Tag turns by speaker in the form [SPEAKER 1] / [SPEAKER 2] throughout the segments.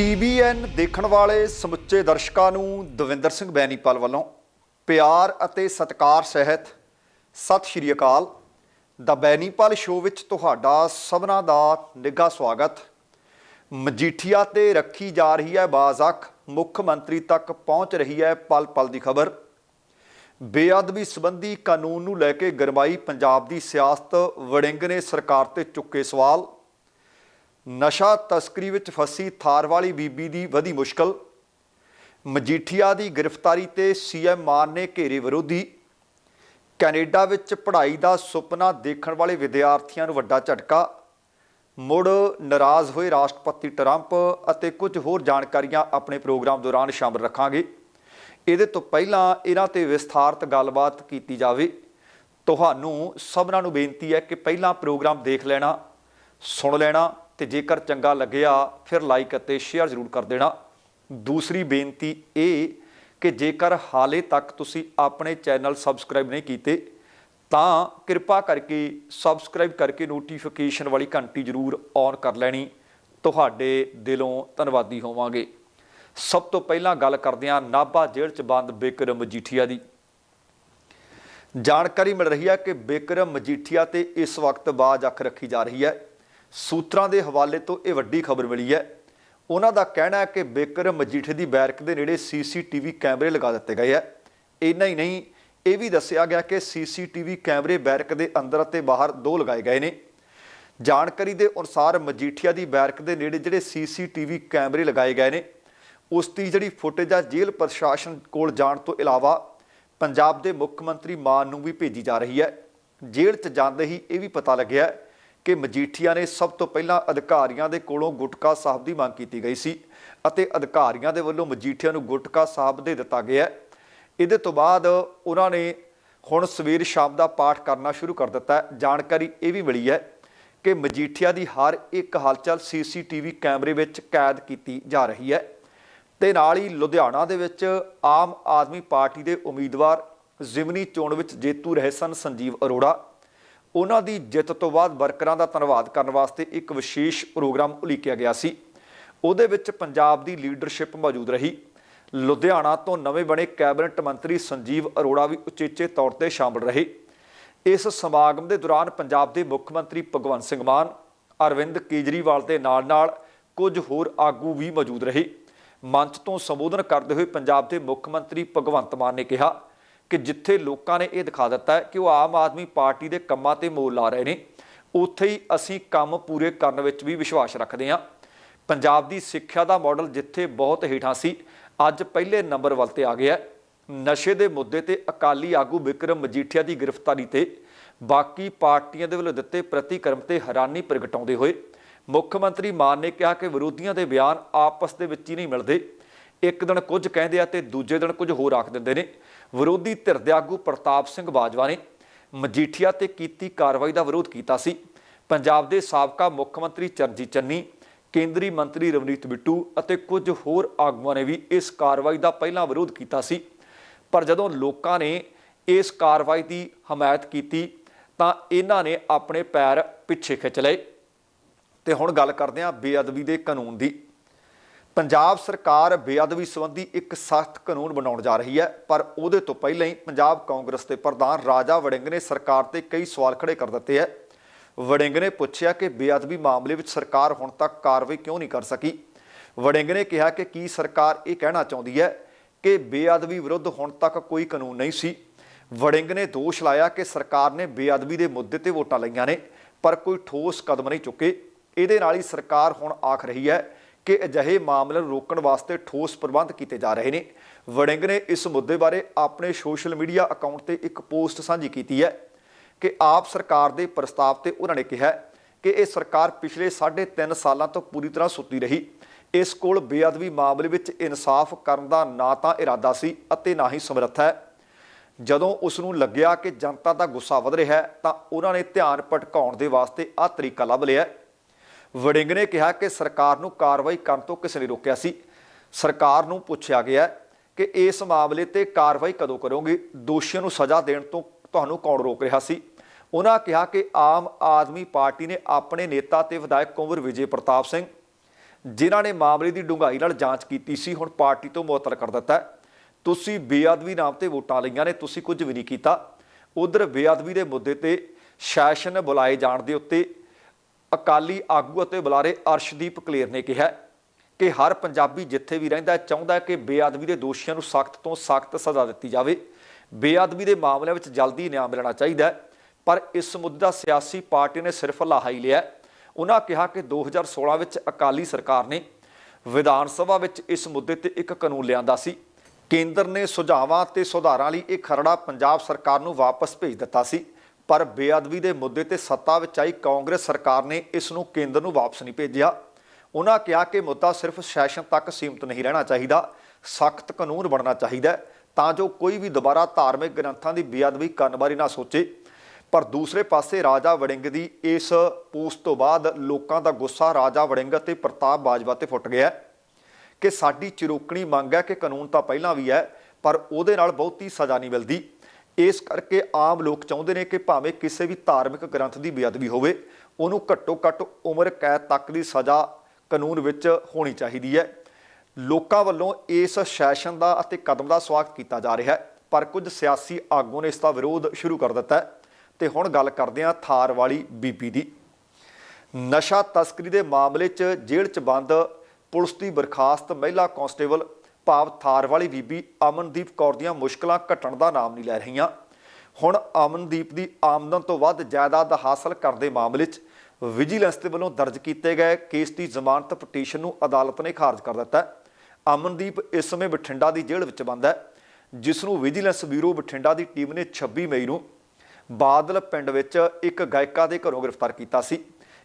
[SPEAKER 1] TBN ਦੇਖਣ ਵਾਲੇ ਸਮੁੱਚੇ ਦਰਸ਼ਕਾਂ ਨੂੰ ਦਵਿੰਦਰ ਸਿੰਘ ਬੈਨੀਪਾਲ ਵੱਲੋਂ ਪਿਆਰ ਅਤੇ ਸਤਿਕਾਰ ਸਹਿਤ ਸਤਿ ਸ਼੍ਰੀ ਅਕਾਲ। ਦਾ ਬੈਨੀਪਾਲ ਸ਼ੋਅ ਵਿੱਚ ਤੁਹਾਡਾ ਸਭਨਾ ਦਾ ਨਿੱਘਾ ਸਵਾਗਤ। ਮਜੀਠੀਆ ਤੇ ਰੱਖੀ ਜਾ ਰਹੀ ਹੈ ਬਾਜ਼ਕ ਮੁੱਖ ਮੰਤਰੀ ਤੱਕ ਪਹੁੰਚ ਰਹੀ ਹੈ ਪਲ ਪਲ ਦੀ ਖਬਰ। ਬੇਅਦਬੀ ਸੰਬੰਧੀ ਕਾਨੂੰਨ ਨੂੰ ਲੈ ਕੇ ਗਰਮਾਈ ਪੰਜਾਬ ਦੀ ਸਿਆਸਤ ਵੜਿੰਗ ਨੇ ਸਰਕਾਰ ਤੇ ਚੁੱਕੇ ਸਵਾਲ। ਨਸ਼ਾ ਤਸਕਰੀ ਵਿੱਚ ਫਸੀ ਥਾਰ ਵਾਲੀ ਬੀਬੀ ਦੀ ਵਧੀ ਮੁਸ਼ਕਲ। ਮਜੀਠੀਆ ਦੀ ਗ੍ਰਿਫਤਾਰੀ ਤੇ ਸੀਐਮ ਮਾਨ ਨੇ ਘੇਰੇ ਵਿਰੋਧੀ। ਕੈਨੇਡਾ ਵਿੱਚ ਪੜ੍ਹਾਈ ਦਾ ਸੁਪਨਾ ਦੇਖਣ ਵਾਲੇ ਵਿਦਿਆਰਥੀਆਂ ਨੂੰ ਵੱਡਾ ਝਟਕਾ। ਮੁੜ ਨਾਰਾਜ਼ ਹੋਏ ਰਾਸ਼ਟਰਪਤੀ ਟਰੰਪ ਅਤੇ ਕੁਝ ਹੋਰ ਜਾਣਕਾਰੀਆਂ ਆਪਣੇ ਪ੍ਰੋਗਰਾਮ ਦੌਰਾਨ ਸ਼ਾਮਲ ਰੱਖਾਂਗੇ। ਇਹਦੇ ਤੋਂ ਪਹਿਲਾਂ ਇਹਨਾਂ ਤੇ ਵਿਸਥਾਰਤ ਗੱਲਬਾਤ ਕੀਤੀ ਜਾਵੇ। ਤੁਹਾਨੂੰ ਸਭਨਾਂ ਨੂੰ ਬੇਨਤੀ ਹੈ ਕਿ ਪਹਿਲਾਂ ਪ੍ਰੋਗਰਾਮ ਦੇਖ ਲੈਣਾ, ਸੁਣ ਲੈਣਾ ਤੇ ਜੇਕਰ ਚੰਗਾ ਲੱਗਿਆ, ਫਿਰ ਲਾਈਕ ਅਤੇ ਸ਼ੇਅਰ ਜ਼ਰੂਰ ਕਰ ਦੇਣਾ। ਦੂਸਰੀ ਬੇਨਤੀ ਇਹ ਕਿ ਜੇਕਰ ਹਾਲੇ ਤੱਕ ਤੁਸੀਂ ਆਪਣੇ ਚੈਨਲ ਸਬਸਕ੍ਰਾਈਬ ਨਹੀਂ ਕੀਤੇ, ਤਾਂ ਕਿਰਪਾ ਕਰਕੇ ਸਬਸਕ੍ਰਾਈਬ ਕਰਕੇ ਨੋਟੀਫਿਕੇਸ਼ਨ ਵਾਲੀ ਘੰਟੀ ਜ਼ਰੂਰ ਔਨ ਕਰ ਲੈਣੀ। ਤੁਹਾਡੇ ਦਿਲੋਂ ਧੰਨਵਾਦੀ ਹੋਵਾਂਗੇ। ਸਭ ਤੋਂ ਪਹਿਲਾਂ ਗੱਲ ਕਰਦੇ ਹਾਂ ਨਾਭਾ ਜੇਲ੍ਹ 'ਚ ਬੰਦ ਬਿਕਰਮ ਮਜੀਠੀਆ ਦੀ। ਜਾਣਕਾਰੀ ਮਿਲ ਰਹੀ ਹੈ ਕਿ ਬਿਕਰਮ ਮਜੀਠੀਆ ਤੇ ਇਸ ਵਕਤ ਬਾਜ ਅੱਖ ਰੱਖੀ ਜਾ ਰਹੀ ਹੈ। ਸੂਤਰਾਂ ਦੇ ਹਵਾਲੇ ਤੋਂ ਇਹ ਵੱਡੀ ਖਬਰ ਮਿਲੀ ਹੈ। ਉਹਨਾਂ ਦਾ ਕਹਿਣਾ ਹੈ ਕਿ ਬਿਕਰਮ ਮਜੀਠੇ ਦੀ ਬੈਰਕ ਦੇ ਨੇੜੇ ਸੀਸੀਟੀਵੀ ਕੈਮਰੇ ਲਗਾ ਦਿੱਤੇ ਗਏ ਹੈ। ਇੰਨਾ ਹੀ ਨਹੀਂ, ਇਹ ਵੀ ਦੱਸਿਆ ਗਿਆ ਕਿ ਸੀਸੀਟੀਵੀ ਕੈਮਰੇ ਬੈਰਕ ਦੇ ਅੰਦਰ ਅਤੇ ਬਾਹਰ ਦੋ ਲਗਾਏ ਗਏ ਨੇ। ਜਾਣਕਾਰੀ ਦੇ ਅਨੁਸਾਰ ਮਜੀਠੀਆ ਦੀ ਬੈਰਕ ਦੇ ਨੇੜੇ ਜਿਹੜੇ ਸੀਸੀਟੀਵੀ ਕੈਮਰੇ ਲਗਾਏ ਗਏ ਨੇ, ਉਸ ਦੀ ਜਿਹੜੀ ਫੁਟੇਜ ਆ ਜੇਲ੍ਹ ਪ੍ਰਸ਼ਾਸਨ ਕੋਲ ਜਾਣ ਤੋਂ ਇਲਾਵਾ ਪੰਜਾਬ ਦੇ ਮੁੱਖ ਮੰਤਰੀ ਮਾਨ ਨੂੰ ਵੀ ਭੇਜੀ ਜਾ ਰਹੀ ਹੈ। ਜੇਲ੍ਹ 'ਚ ਜਾਂਦੇ ਹੀ ਇਹ ਵੀ ਪਤਾ ਲੱਗਿਆ ਕਿ ਮਜੀਠੀਆ ਨੇ ਸਭ ਤੋਂ ਪਹਿਲਾਂ ਅਧਿਕਾਰੀਆਂ ਦੇ ਕੋਲੋਂ ਗੁਟਕਾ ਸਾਹਿਬ ਦੀ ਮੰਗ ਕੀਤੀ ਗਈ ਸੀ ਅਤੇ ਅਧਿਕਾਰੀਆਂ ਦੇ ਵੱਲੋਂ ਮਜੀਠੀਆ ਨੂੰ ਗੁਟਕਾ ਸਾਹਿਬ ਦੇ ਦਿੱਤਾ ਗਿਆ ਇਹਦੇ ਤੋਂ ਬਾਅਦ ਉਹਨਾਂ ਨੇ ਹੁਣ ਸਵੇਰ ਸ਼ਾਮ ਦਾ ਪਾਠ ਕਰਨਾ ਸ਼ੁਰੂ ਕਰ ਦਿੱਤਾ ਜਾਣਕਾਰੀ ਇਹ ਵੀ ਮਿਲੀ ਹੈ ਕਿ ਮਜੀਠੀਆ ਦੀ ਹਰ ਇੱਕ ਹਲਚਲ ਸੀਸੀਟੀਵੀ ਕੈਮਰੇ ਵਿੱਚ ਕੈਦ ਕੀਤੀ ਜਾ ਰਹੀ ਹੈ ਤੇ ਨਾਲ ਹੀ ਲੁਧਿਆਣਾ ਦੇ ਵਿੱਚ ਆਮ ਆਦਮੀ ਪਾਰਟੀ ਦੇ ਉਮੀਦਵਾਰ ਜ਼ਿਮਨੀ ਚੋਣ ਵਿੱਚ ਜੇਤੂ ਰਹੇ ਸਨ ਸੰਜੀਵ ਅਰੋੜਾ। ਉਹਨਾਂ ਦੀ ਜਿੱਤ ਤੋਂ ਬਾਅਦ ਵਰਕਰਾਂ ਦਾ ਧੰਨਵਾਦ ਕਰਨ ਵਾਸਤੇ ਇੱਕ ਵਿਸ਼ੇਸ਼ ਪ੍ਰੋਗਰਾਮ ਉਲੀਕਿਆ ਗਿਆ ਸੀ। ਉਹਦੇ ਵਿੱਚ ਪੰਜਾਬ ਦੀ ਲੀਡਰਸ਼ਿਪ ਮੌਜੂਦ ਰਹੀ। ਲੁਧਿਆਣਾ ਤੋਂ ਨਵੇਂ ਬਣੇ ਕੈਬਨਿਟ ਮੰਤਰੀ ਸੰਜੀਵ ਅਰੋੜਾ ਵੀ ਉਚੇਚੇ ਤੌਰ ਤੇ ਸ਼ਾਮਲ ਰਹੇ। ਇਸ ਸਮਾਗਮ ਦੇ ਦੌਰਾਨ ਪੰਜਾਬ ਦੇ ਮੁੱਖ ਮੰਤਰੀ ਭਗਵੰਤ ਸਿੰਘ ਮਾਨ, ਅਰਵਿੰਦ ਕੇਜਰੀਵਾਲ ਦੇ ਨਾਲ-ਨਾਲ ਕੁਝ ਹੋਰ ਆਗੂ ਵੀ ਮੌਜੂਦ ਰਹੇ। ਮੰਚ ਤੋਂ ਸੰਬੋਧਨ ਕਰਦੇ ਹੋਏ ਪੰਜਾਬ ਦੇ ਮੁੱਖ ਮੰਤਰੀ ਭਗਵੰਤ ਮਾਨ ਨੇ ਕਿਹਾ ਕਿ ਜਿੱਥੇ ਲੋਕਾਂ ਨੇ ਇਹ ਦਿਖਾ ਦਿੱਤਾ ਕਿ ਉਹ ਆਮ ਆਦਮੀ ਪਾਰਟੀ ਦੇ ਕੰਮਾਂ ਤੇ ਮੋਲ ਲਾ ਰਹੇ ਨੇ, ਉੱਥੇ ਹੀ ਅਸੀਂ ਕੰਮ ਪੂਰੇ ਕਰਨ ਵਿੱਚ ਵੀ ਵਿਸ਼ਵਾਸ ਰੱਖਦੇ ਹਾਂ। ਪੰਜਾਬ ਦੀ ਸਿੱਖਿਆ ਦਾ ਮਾਡਲ ਜਿੱਥੇ ਬਹੁਤ ਹੇਠਾਂ ਸੀ, ਅੱਜ ਪਹਿਲੇ ਨੰਬਰ ਵੱਲ ਤੇ ਆ ਗਿਆ ਨਸ਼ੇ ਦੇ ਮੁੱਦੇ ਤੇ ਅਕਾਲੀ ਆਗੂ ਵਿਕਰਮ ਮਜੀਠੀਆ ਦੀ ਗ੍ਰਿਫਤਾਰੀ ਤੇ ਬਾਕੀ ਪਾਰਟੀਆਂ ਦੇ ਵੱਲੋਂ ਦਿੱਤੇ ਪ੍ਰਤੀਕਰਮ ਤੇ ਹੈਰਾਨੀ ਪ੍ਰਗਟਾਉਂਦੇ ਹੋਏ ਮੁੱਖ ਮੰਤਰੀ ਮਾਨ ਨੇ ਕਿਹਾ ਕਿ ਵਿਰੋਧੀਆਂ ਦੇ ਬਿਆਨ ਆਪਸ ਦੇ ਵਿੱਚ ਹੀ ਨਹੀਂ ਮਿਲਦੇ। ਇੱਕ ਦਿਨ ਕੁਝ ਕਹਿੰਦੇ ਆ ਤੇ ਦੂਜੇ ਦਿਨ ਕੁਝ ਹੋਰ ਆਖ ਦਿੰਦੇ ਨੇ। ਵਿਰੋਧੀ ਧਿਰ ਦੇ ਆਗੂ ਪ੍ਰਤਾਪ ਸਿੰਘ ਬਾਜਵਾ ਨੇ ਮਜੀਠੀਆ ਤੇ ਕੀਤੀ ਕਾਰਵਾਈ ਦਾ ਵਿਰੋਧ ਕੀਤਾ ਸੀ। ਪੰਜਾਬ ਦੇ ਸਾਬਕਾ ਮੁੱਖ ਮੰਤਰੀ ਚਰਨਜੀਤ ਚੰਨੀ, ਕੇਂਦਰੀ ਮੰਤਰੀ ਰਵਨੀਤ ਬਿੱਟੂ ਅਤੇ ਕੁਝ ਹੋਰ ਆਗੂਆਂ ਨੇ ਵੀ ਇਸ ਕਾਰਵਾਈ ਦਾ ਪਹਿਲਾਂ ਵਿਰੋਧ ਕੀਤਾ ਸੀ। ਪਰ ਜਦੋਂ ਲੋਕਾਂ ਨੇ ਇਸ ਕਾਰਵਾਈ ਦੀ ਹਮਾਇਤ ਕੀਤੀ, ਤਾਂ ਇਹਨਾਂ ਨੇ ਆਪਣੇ ਪੈਰ ਪਿੱਛੇ ਖਿੱਚ ਲਏ। ਤੇ ਹੁਣ ਗੱਲ ਕਰਦੇ ਹਾਂ ਬੇਅਦਬੀ ਦੇ ਕਾਨੂੰਨ ਦੀ। ਪੰਜਾਬ ਸਰਕਾਰ ਬੇਅਦਬੀ ਸੰਬੰਧੀ ਇੱਕ ਸਖਤ ਕਾਨੂੰਨ ਬਣਾਉਣ ਜਾ ਰਹੀ ਹੈ, ਪਰ ਉਹਦੇ ਤੋਂ ਪਹਿਲਾਂ ਹੀ ਪੰਜਾਬ ਕਾਂਗਰਸ ਦੇ ਪ੍ਰਧਾਨ ਰਾਜਾ ਵੜਿੰਗ ਨੇ ਸਰਕਾਰ ਤੇ ਕਈ ਸਵਾਲ ਖੜੇ ਕਰ ਦਿੱਤੇ ਹੈ। ਵੜਿੰਗ ਨੇ ਪੁੱਛਿਆ ਕਿ ਬੇਅਦਬੀ ਮਾਮਲੇ ਵਿੱਚ ਸਰਕਾਰ ਹੁਣ ਤੱਕ ਕਾਰਵਾਈ ਕਿਉਂ ਨਹੀਂ ਕਰ ਸਕੀ? ਵੜਿੰਗ ਨੇ ਕਿਹਾ ਕਿ ਕੀ ਸਰਕਾਰ ਇਹ ਕਹਿਣਾ ਚਾਹੁੰਦੀ ਹੈ ਕਿ ਬੇਅਦਬੀ ਵਿਰੁੱਧ ਹੁਣ ਤੱਕ ਕੋਈ ਕਾਨੂੰਨ ਨਹੀਂ ਸੀ। ਵੜਿੰਗ ਨੇ ਦੋਸ਼ ਲਾਇਆ ਕਿ ਸਰਕਾਰ ਨੇ ਬੇਅਦਬੀ ਦੇ ਮੁੱਦੇ ਤੇ ਵੋਟਾਂ ਲਈਆਂ ਨੇ, ਪਰ ਕੋਈ ਠੋਸ ਕਦਮ ਨਹੀਂ ਚੁੱਕੇ। ਇਹਦੇ ਨਾਲ ਹੀ ਸਰਕਾਰ ਹੁਣ ਆਖ ਰਹੀ ਹੈ ਕਿ ਅਜਿਹੇ ਮਾਮਲੇ ਨੂੰ ਰੋਕਣ ਵਾਸਤੇ ਠੋਸ ਪ੍ਰਬੰਧ ਕੀਤੇ ਜਾ ਰਹੇ ਨੇ। ਵੜਿੰਗ ਨੇ ਇਸ ਮੁੱਦੇ ਬਾਰੇ ਆਪਣੇ ਸੋਸ਼ਲ ਮੀਡੀਆ ਅਕਾਊਂਟ ਤੇ ਇੱਕ ਪੋਸਟ ਸਾਂਝੀ ਕੀਤੀ ਹੈ ਕਿ ਆਪ ਸਰਕਾਰ ਦੇ ਪ੍ਰਸਤਾਵ ਤੇ ਉਹਨਾਂ ਨੇ ਕਿਹਾ ਕਿ ਇਹ ਸਰਕਾਰ ਪਿਛਲੇ 3.5 ਸਾਲਾਂ ਤੋਂ ਪੂਰੀ ਤਰ੍ਹਾਂ ਸੁੱਤੀ ਰਹੀ। ਇਸ ਕੋਲ ਬੇਅਦਬੀ ਮਾਮਲੇ ਵਿੱਚ ਇਨਸਾਫ ਕਰਨ ਦਾ ਨਾ ਤਾਂ ਇਰਾਦਾ ਸੀ ਅਤੇ ਨਾ ਹੀ ਸਮਰੱਥਾ ਹੈ। ਜਦੋਂ ਉਸ ਨੂੰ ਲੱਗਿਆ ਕਿ ਜਨਤਾ ਦਾ ਗੁੱਸਾ ਵਧ ਰਿਹਾ ਹੈ ਤਾਂ ਉਹਨਾਂ ਨੇ ਧਿਆਨ ਭਟਕਾਉਣ ਦੇ ਵਾਸਤੇ ਆਹ ਤਰੀਕਾ ਲੱਭ ਲਿਆ ਵੜਿੰਗ ਨੇ ਕਿਹਾ ਕਿ ਸਰਕਾਰ ਨੂੰ ਕਾਰਵਾਈ ਕਰਨ ਤੋਂ ਕਿਸੇ ਨੇ ਰੋਕਿਆ ਸੀ। ਸਰਕਾਰ ਨੂੰ ਪੁੱਛਿਆ ਗਿਆ ਕਿ ਇਸ ਮਾਮਲੇ ਤੇ ਕਾਰਵਾਈ ਕਦੋਂ ਕਰੋਗੇ? ਦੋਸ਼ੀਆਂ ਨੂੰ ਸਜ਼ਾ ਦੇਣ ਤੋਂ ਤੁਹਾਨੂੰ ਕੌਣ ਰੋਕ ਰਿਹਾ ਸੀ? ਉਹਨਾਂ ਕਿਹਾ ਕਿ ਆਮ ਆਦਮੀ ਪਾਰਟੀ ਨੇ ਆਪਣੇ ਨੇਤਾ ਤੇ ਵਿਧਾਇਕ ਕੁੰਵਰ ਵਿਜੇ ਪ੍ਰਤਾਪ ਸਿੰਘ, ਜਿਨ੍ਹਾਂ ਨੇ ਮਾਮਲੇ ਦੀ ਡੂੰਘਾਈ ਨਾਲ ਜਾਂਚ ਕੀਤੀ ਸੀ, ਹੁਣ ਪਾਰਟੀ ਤੋਂ ਮੁਅੱਤਲ ਕਰ ਦਿੱਤਾ ਤੁਸੀਂ ਬੇਅਦਬੀ ਨਾਮ ਤੇ ਵੋਟਾਂ ਲਈਆਂ ਨੇ, ਤੁਸੀਂ ਕੁਝ ਵੀ ਨਹੀਂ ਕੀਤਾ। ਉਧਰ ਬੇਅਦਬੀ ਦੇ ਮੁੱਦੇ ਤੇ ਸੈਸ਼ਨ ਬੁਲਾਏ ਜਾਣ ਦੇ ਉੱਤੇ ਅਕਾਲੀ ਆਗੂ ਅਤੇ ਬੁਲਾਰੇ ਅਰਸ਼ਦੀਪ ਕਲੇਰ ਨੇ ਕਿਹਾ ਕਿ ਹਰ ਪੰਜਾਬੀ ਜਿੱਥੇ ਵੀ ਰਹਿੰਦਾ ਚਾਹੁੰਦਾ ਕਿ ਬੇਅਦਬੀ ਦੇ ਦੋਸ਼ੀਆਂ ਨੂੰ ਸਖਤ ਤੋਂ ਸਖਤ ਸਜ਼ਾ ਦਿੱਤੀ ਜਾਵੇ। ਬੇਅਦਬੀ ਦੇ ਮਾਮਲਿਆਂ ਵਿੱਚ ਜਲਦੀ ਨਿਆਂ ਮਿਲਣਾ ਚਾਹੀਦਾ ਪਰ ਇਸ ਮੁੱਦੇ ਦਾ ਸਿਆਸੀ ਪਾਰਟੀ ਨੇ ਸਿਰਫ ਲਾਹਾ ਹੀ ਲਿਆ ਉਹਨਾਂ ਕਿਹਾ ਕਿ 2016 ਵਿੱਚ ਅਕਾਲੀ ਸਰਕਾਰ ਨੇ ਵਿਧਾਨ ਸਭਾ ਵਿੱਚ ਇਸ ਮੁੱਦੇ ਤੇ ਇੱਕ ਕਾਨੂੰਨ ਲਿਆਂਦਾ ਸੀ। ਕੇਂਦਰ ਨੇ ਸੁਝਾਵਾਂ ਤੇ ਸੁਧਾਰਾਂ ਲਈ ਇਹ ਖਰੜਾ ਪੰਜਾਬ ਸਰਕਾਰ ਨੂੰ ਵਾਪਸ ਭੇਜ ਦਿੱਤਾ ਸੀ। ਪਰ ਬੇਅਦਬੀ ਦੇ ਮੁੱਦੇ ਤੇ ਸੱਤਾ ਵਿੱਚ ਆਈ ਕਾਂਗਰਸ ਸਰਕਾਰ ਨੇ ਇਸ ਨੂੰ ਕੇਂਦਰ ਨੂੰ ਵਾਪਸ ਨਹੀਂ ਭੇਜਿਆ। ਉਹਨਾਂ ਕਿਹਾ ਕਿ ਮੁੱਦਾ ਸਿਰਫ ਸੈਸ਼ਨ ਤੱਕ ਸੀਮਤ ਨਹੀਂ ਰਹਿਣਾ ਚਾਹੀਦਾ। ਸਖਤ ਕਾਨੂੰਨ ਬਣਨਾ ਚਾਹੀਦਾ ਤਾਂ ਜੋ ਕੋਈ ਵੀ ਦੁਬਾਰਾ ਧਾਰਮਿਕ ਗ੍ਰੰਥਾਂ ਦੀ ਬੇਅਦਬੀ ਕਰਨ ਬਾਰੇ ਨਾ ਸੋਚੇ। ਪਰ ਦੂਸਰੇ ਪਾਸੇ ਰਾਜਾ ਵੜਿੰਗ ਦੀ ਇਸ ਪੋਸਟ ਤੋਂ ਬਾਅਦ ਲੋਕਾਂ ਦਾ ਗੁੱਸਾ ਰਾਜਾ ਵੜਿੰਗ ਅਤੇ ਪ੍ਰਤਾਪ ਬਾਜਵਾ ਤੇ ਫੁੱਟ ਗਿਆ ਕਿ ਸਾਡੀ ਚਿਰੋਕਣੀ ਮੰਗ ਹੈ ਕਿ ਕਾਨੂੰਨ ਤਾਂ ਪਹਿਲਾਂ ਵੀ ਹੈ, ਪਰ ਉਹਦੇ ਨਾਲ ਬਹੁਤੀ ਸਜ਼ਾ ਨਹੀਂ ਮਿਲਦੀ। ਇਸ ਕਰਕੇ ਆਮ ਲੋਕ ਚਾਹੁੰਦੇ ਨੇ ਕਿ ਭਾਵੇਂ ਕਿਸੇ ਵੀ ਧਾਰਮਿਕ ਗ੍ਰੰਥ ਦੀ ਬੇਅਦਬੀ ਹੋਵੇ, ਉਹਨੂੰ ਘੱਟੋ ਘੱਟ ਉਮਰ ਕੈਦ ਤੱਕ ਦੀ ਸਜ਼ਾ ਕਾਨੂੰਨ ਵਿੱਚ ਹੋਣੀ ਚਾਹੀਦੀ ਹੈ। ਲੋਕਾਂ ਵੱਲੋਂ ਇਸ ਸੈਸ਼ਨ ਦਾ ਅਤੇ ਕਦਮ ਦਾ ਸਵਾਗਤ ਕੀਤਾ ਜਾ ਰਿਹਾ ਹੈ, ਪਰ ਕੁਝ ਸਿਆਸੀ ਆਗੂਆਂ ਨੇ ਇਸ ਦਾ ਵਿਰੋਧ ਸ਼ੁਰੂ ਕਰ ਦਿੱਤਾ ਹੈ। ਤੇ ਹੁਣ ਗੱਲ ਕਰਦੇ ਹਾਂ ਥਾਰ ਵਾਲੀ ਬੀਬੀ ਦੀ। ਨਸ਼ਾ ਤਸਕਰੀ ਦੇ ਮਾਮਲੇ 'ਚ ਜੇਲ੍ਹ 'ਚ ਬੰਦ, ਪੁਲਿਸ ਦੀ ਬਰਖਾਸਤ, ਮਹਿਲਾ ਕਾਂਸਟੇਬਲ ਭਾਵ ਥਾਰ ਵਾਲੀ ਬੀਬੀ ਅਮਨਦੀਪ ਕੌਰ ਦੀਆਂ ਮੁਸ਼ਕਲਾਂ ਘਟਣ ਦਾ ਨਾਮ ਨਹੀਂ ਲੈ ਰਹੀਆਂ। ਹੁਣ ਅਮਨਦੀਪ ਦੀ ਆਮਦਨ ਤੋਂ ਵੱਧ ਜਾਇਦਾਦ ਹਾਸਲ ਕਰਦੇ ਮਾਮਲੇ 'ਚ ਵਿਜੀਲੈਂਸ ਦੇ ਵੱਲੋਂ ਦਰਜ ਕੀਤੇ ਗਏ ਕੇਸ ਦੀ ਜ਼ਮਾਨਤ ਪਟੀਸ਼ਨ ਨੂੰ ਅਦਾਲਤ ਨੇ ਖਾਰਜ ਕਰ ਦਿੱਤਾ। ਅਮਨਦੀਪ ਇਸ ਸਮੇਂ ਬਠਿੰਡਾ ਦੀ ਜੇਲ੍ਹ ਵਿੱਚ ਬੰਦ ਹੈ, ਜਿਸ ਨੂੰ ਵਿਜੀਲੈਂਸ ਬਿਊਰੋ ਬਠਿੰਡਾ ਦੀ ਟੀਮ ਨੇ 26 ਮਈ ਨੂੰ ਬਾਦਲ ਪਿੰਡ ਵਿੱਚ ਇੱਕ ਗਾਇਕਾ ਦੇ ਘਰੋਂ ਗ੍ਰਿਫਤਾਰ ਕੀਤਾ ਸੀ।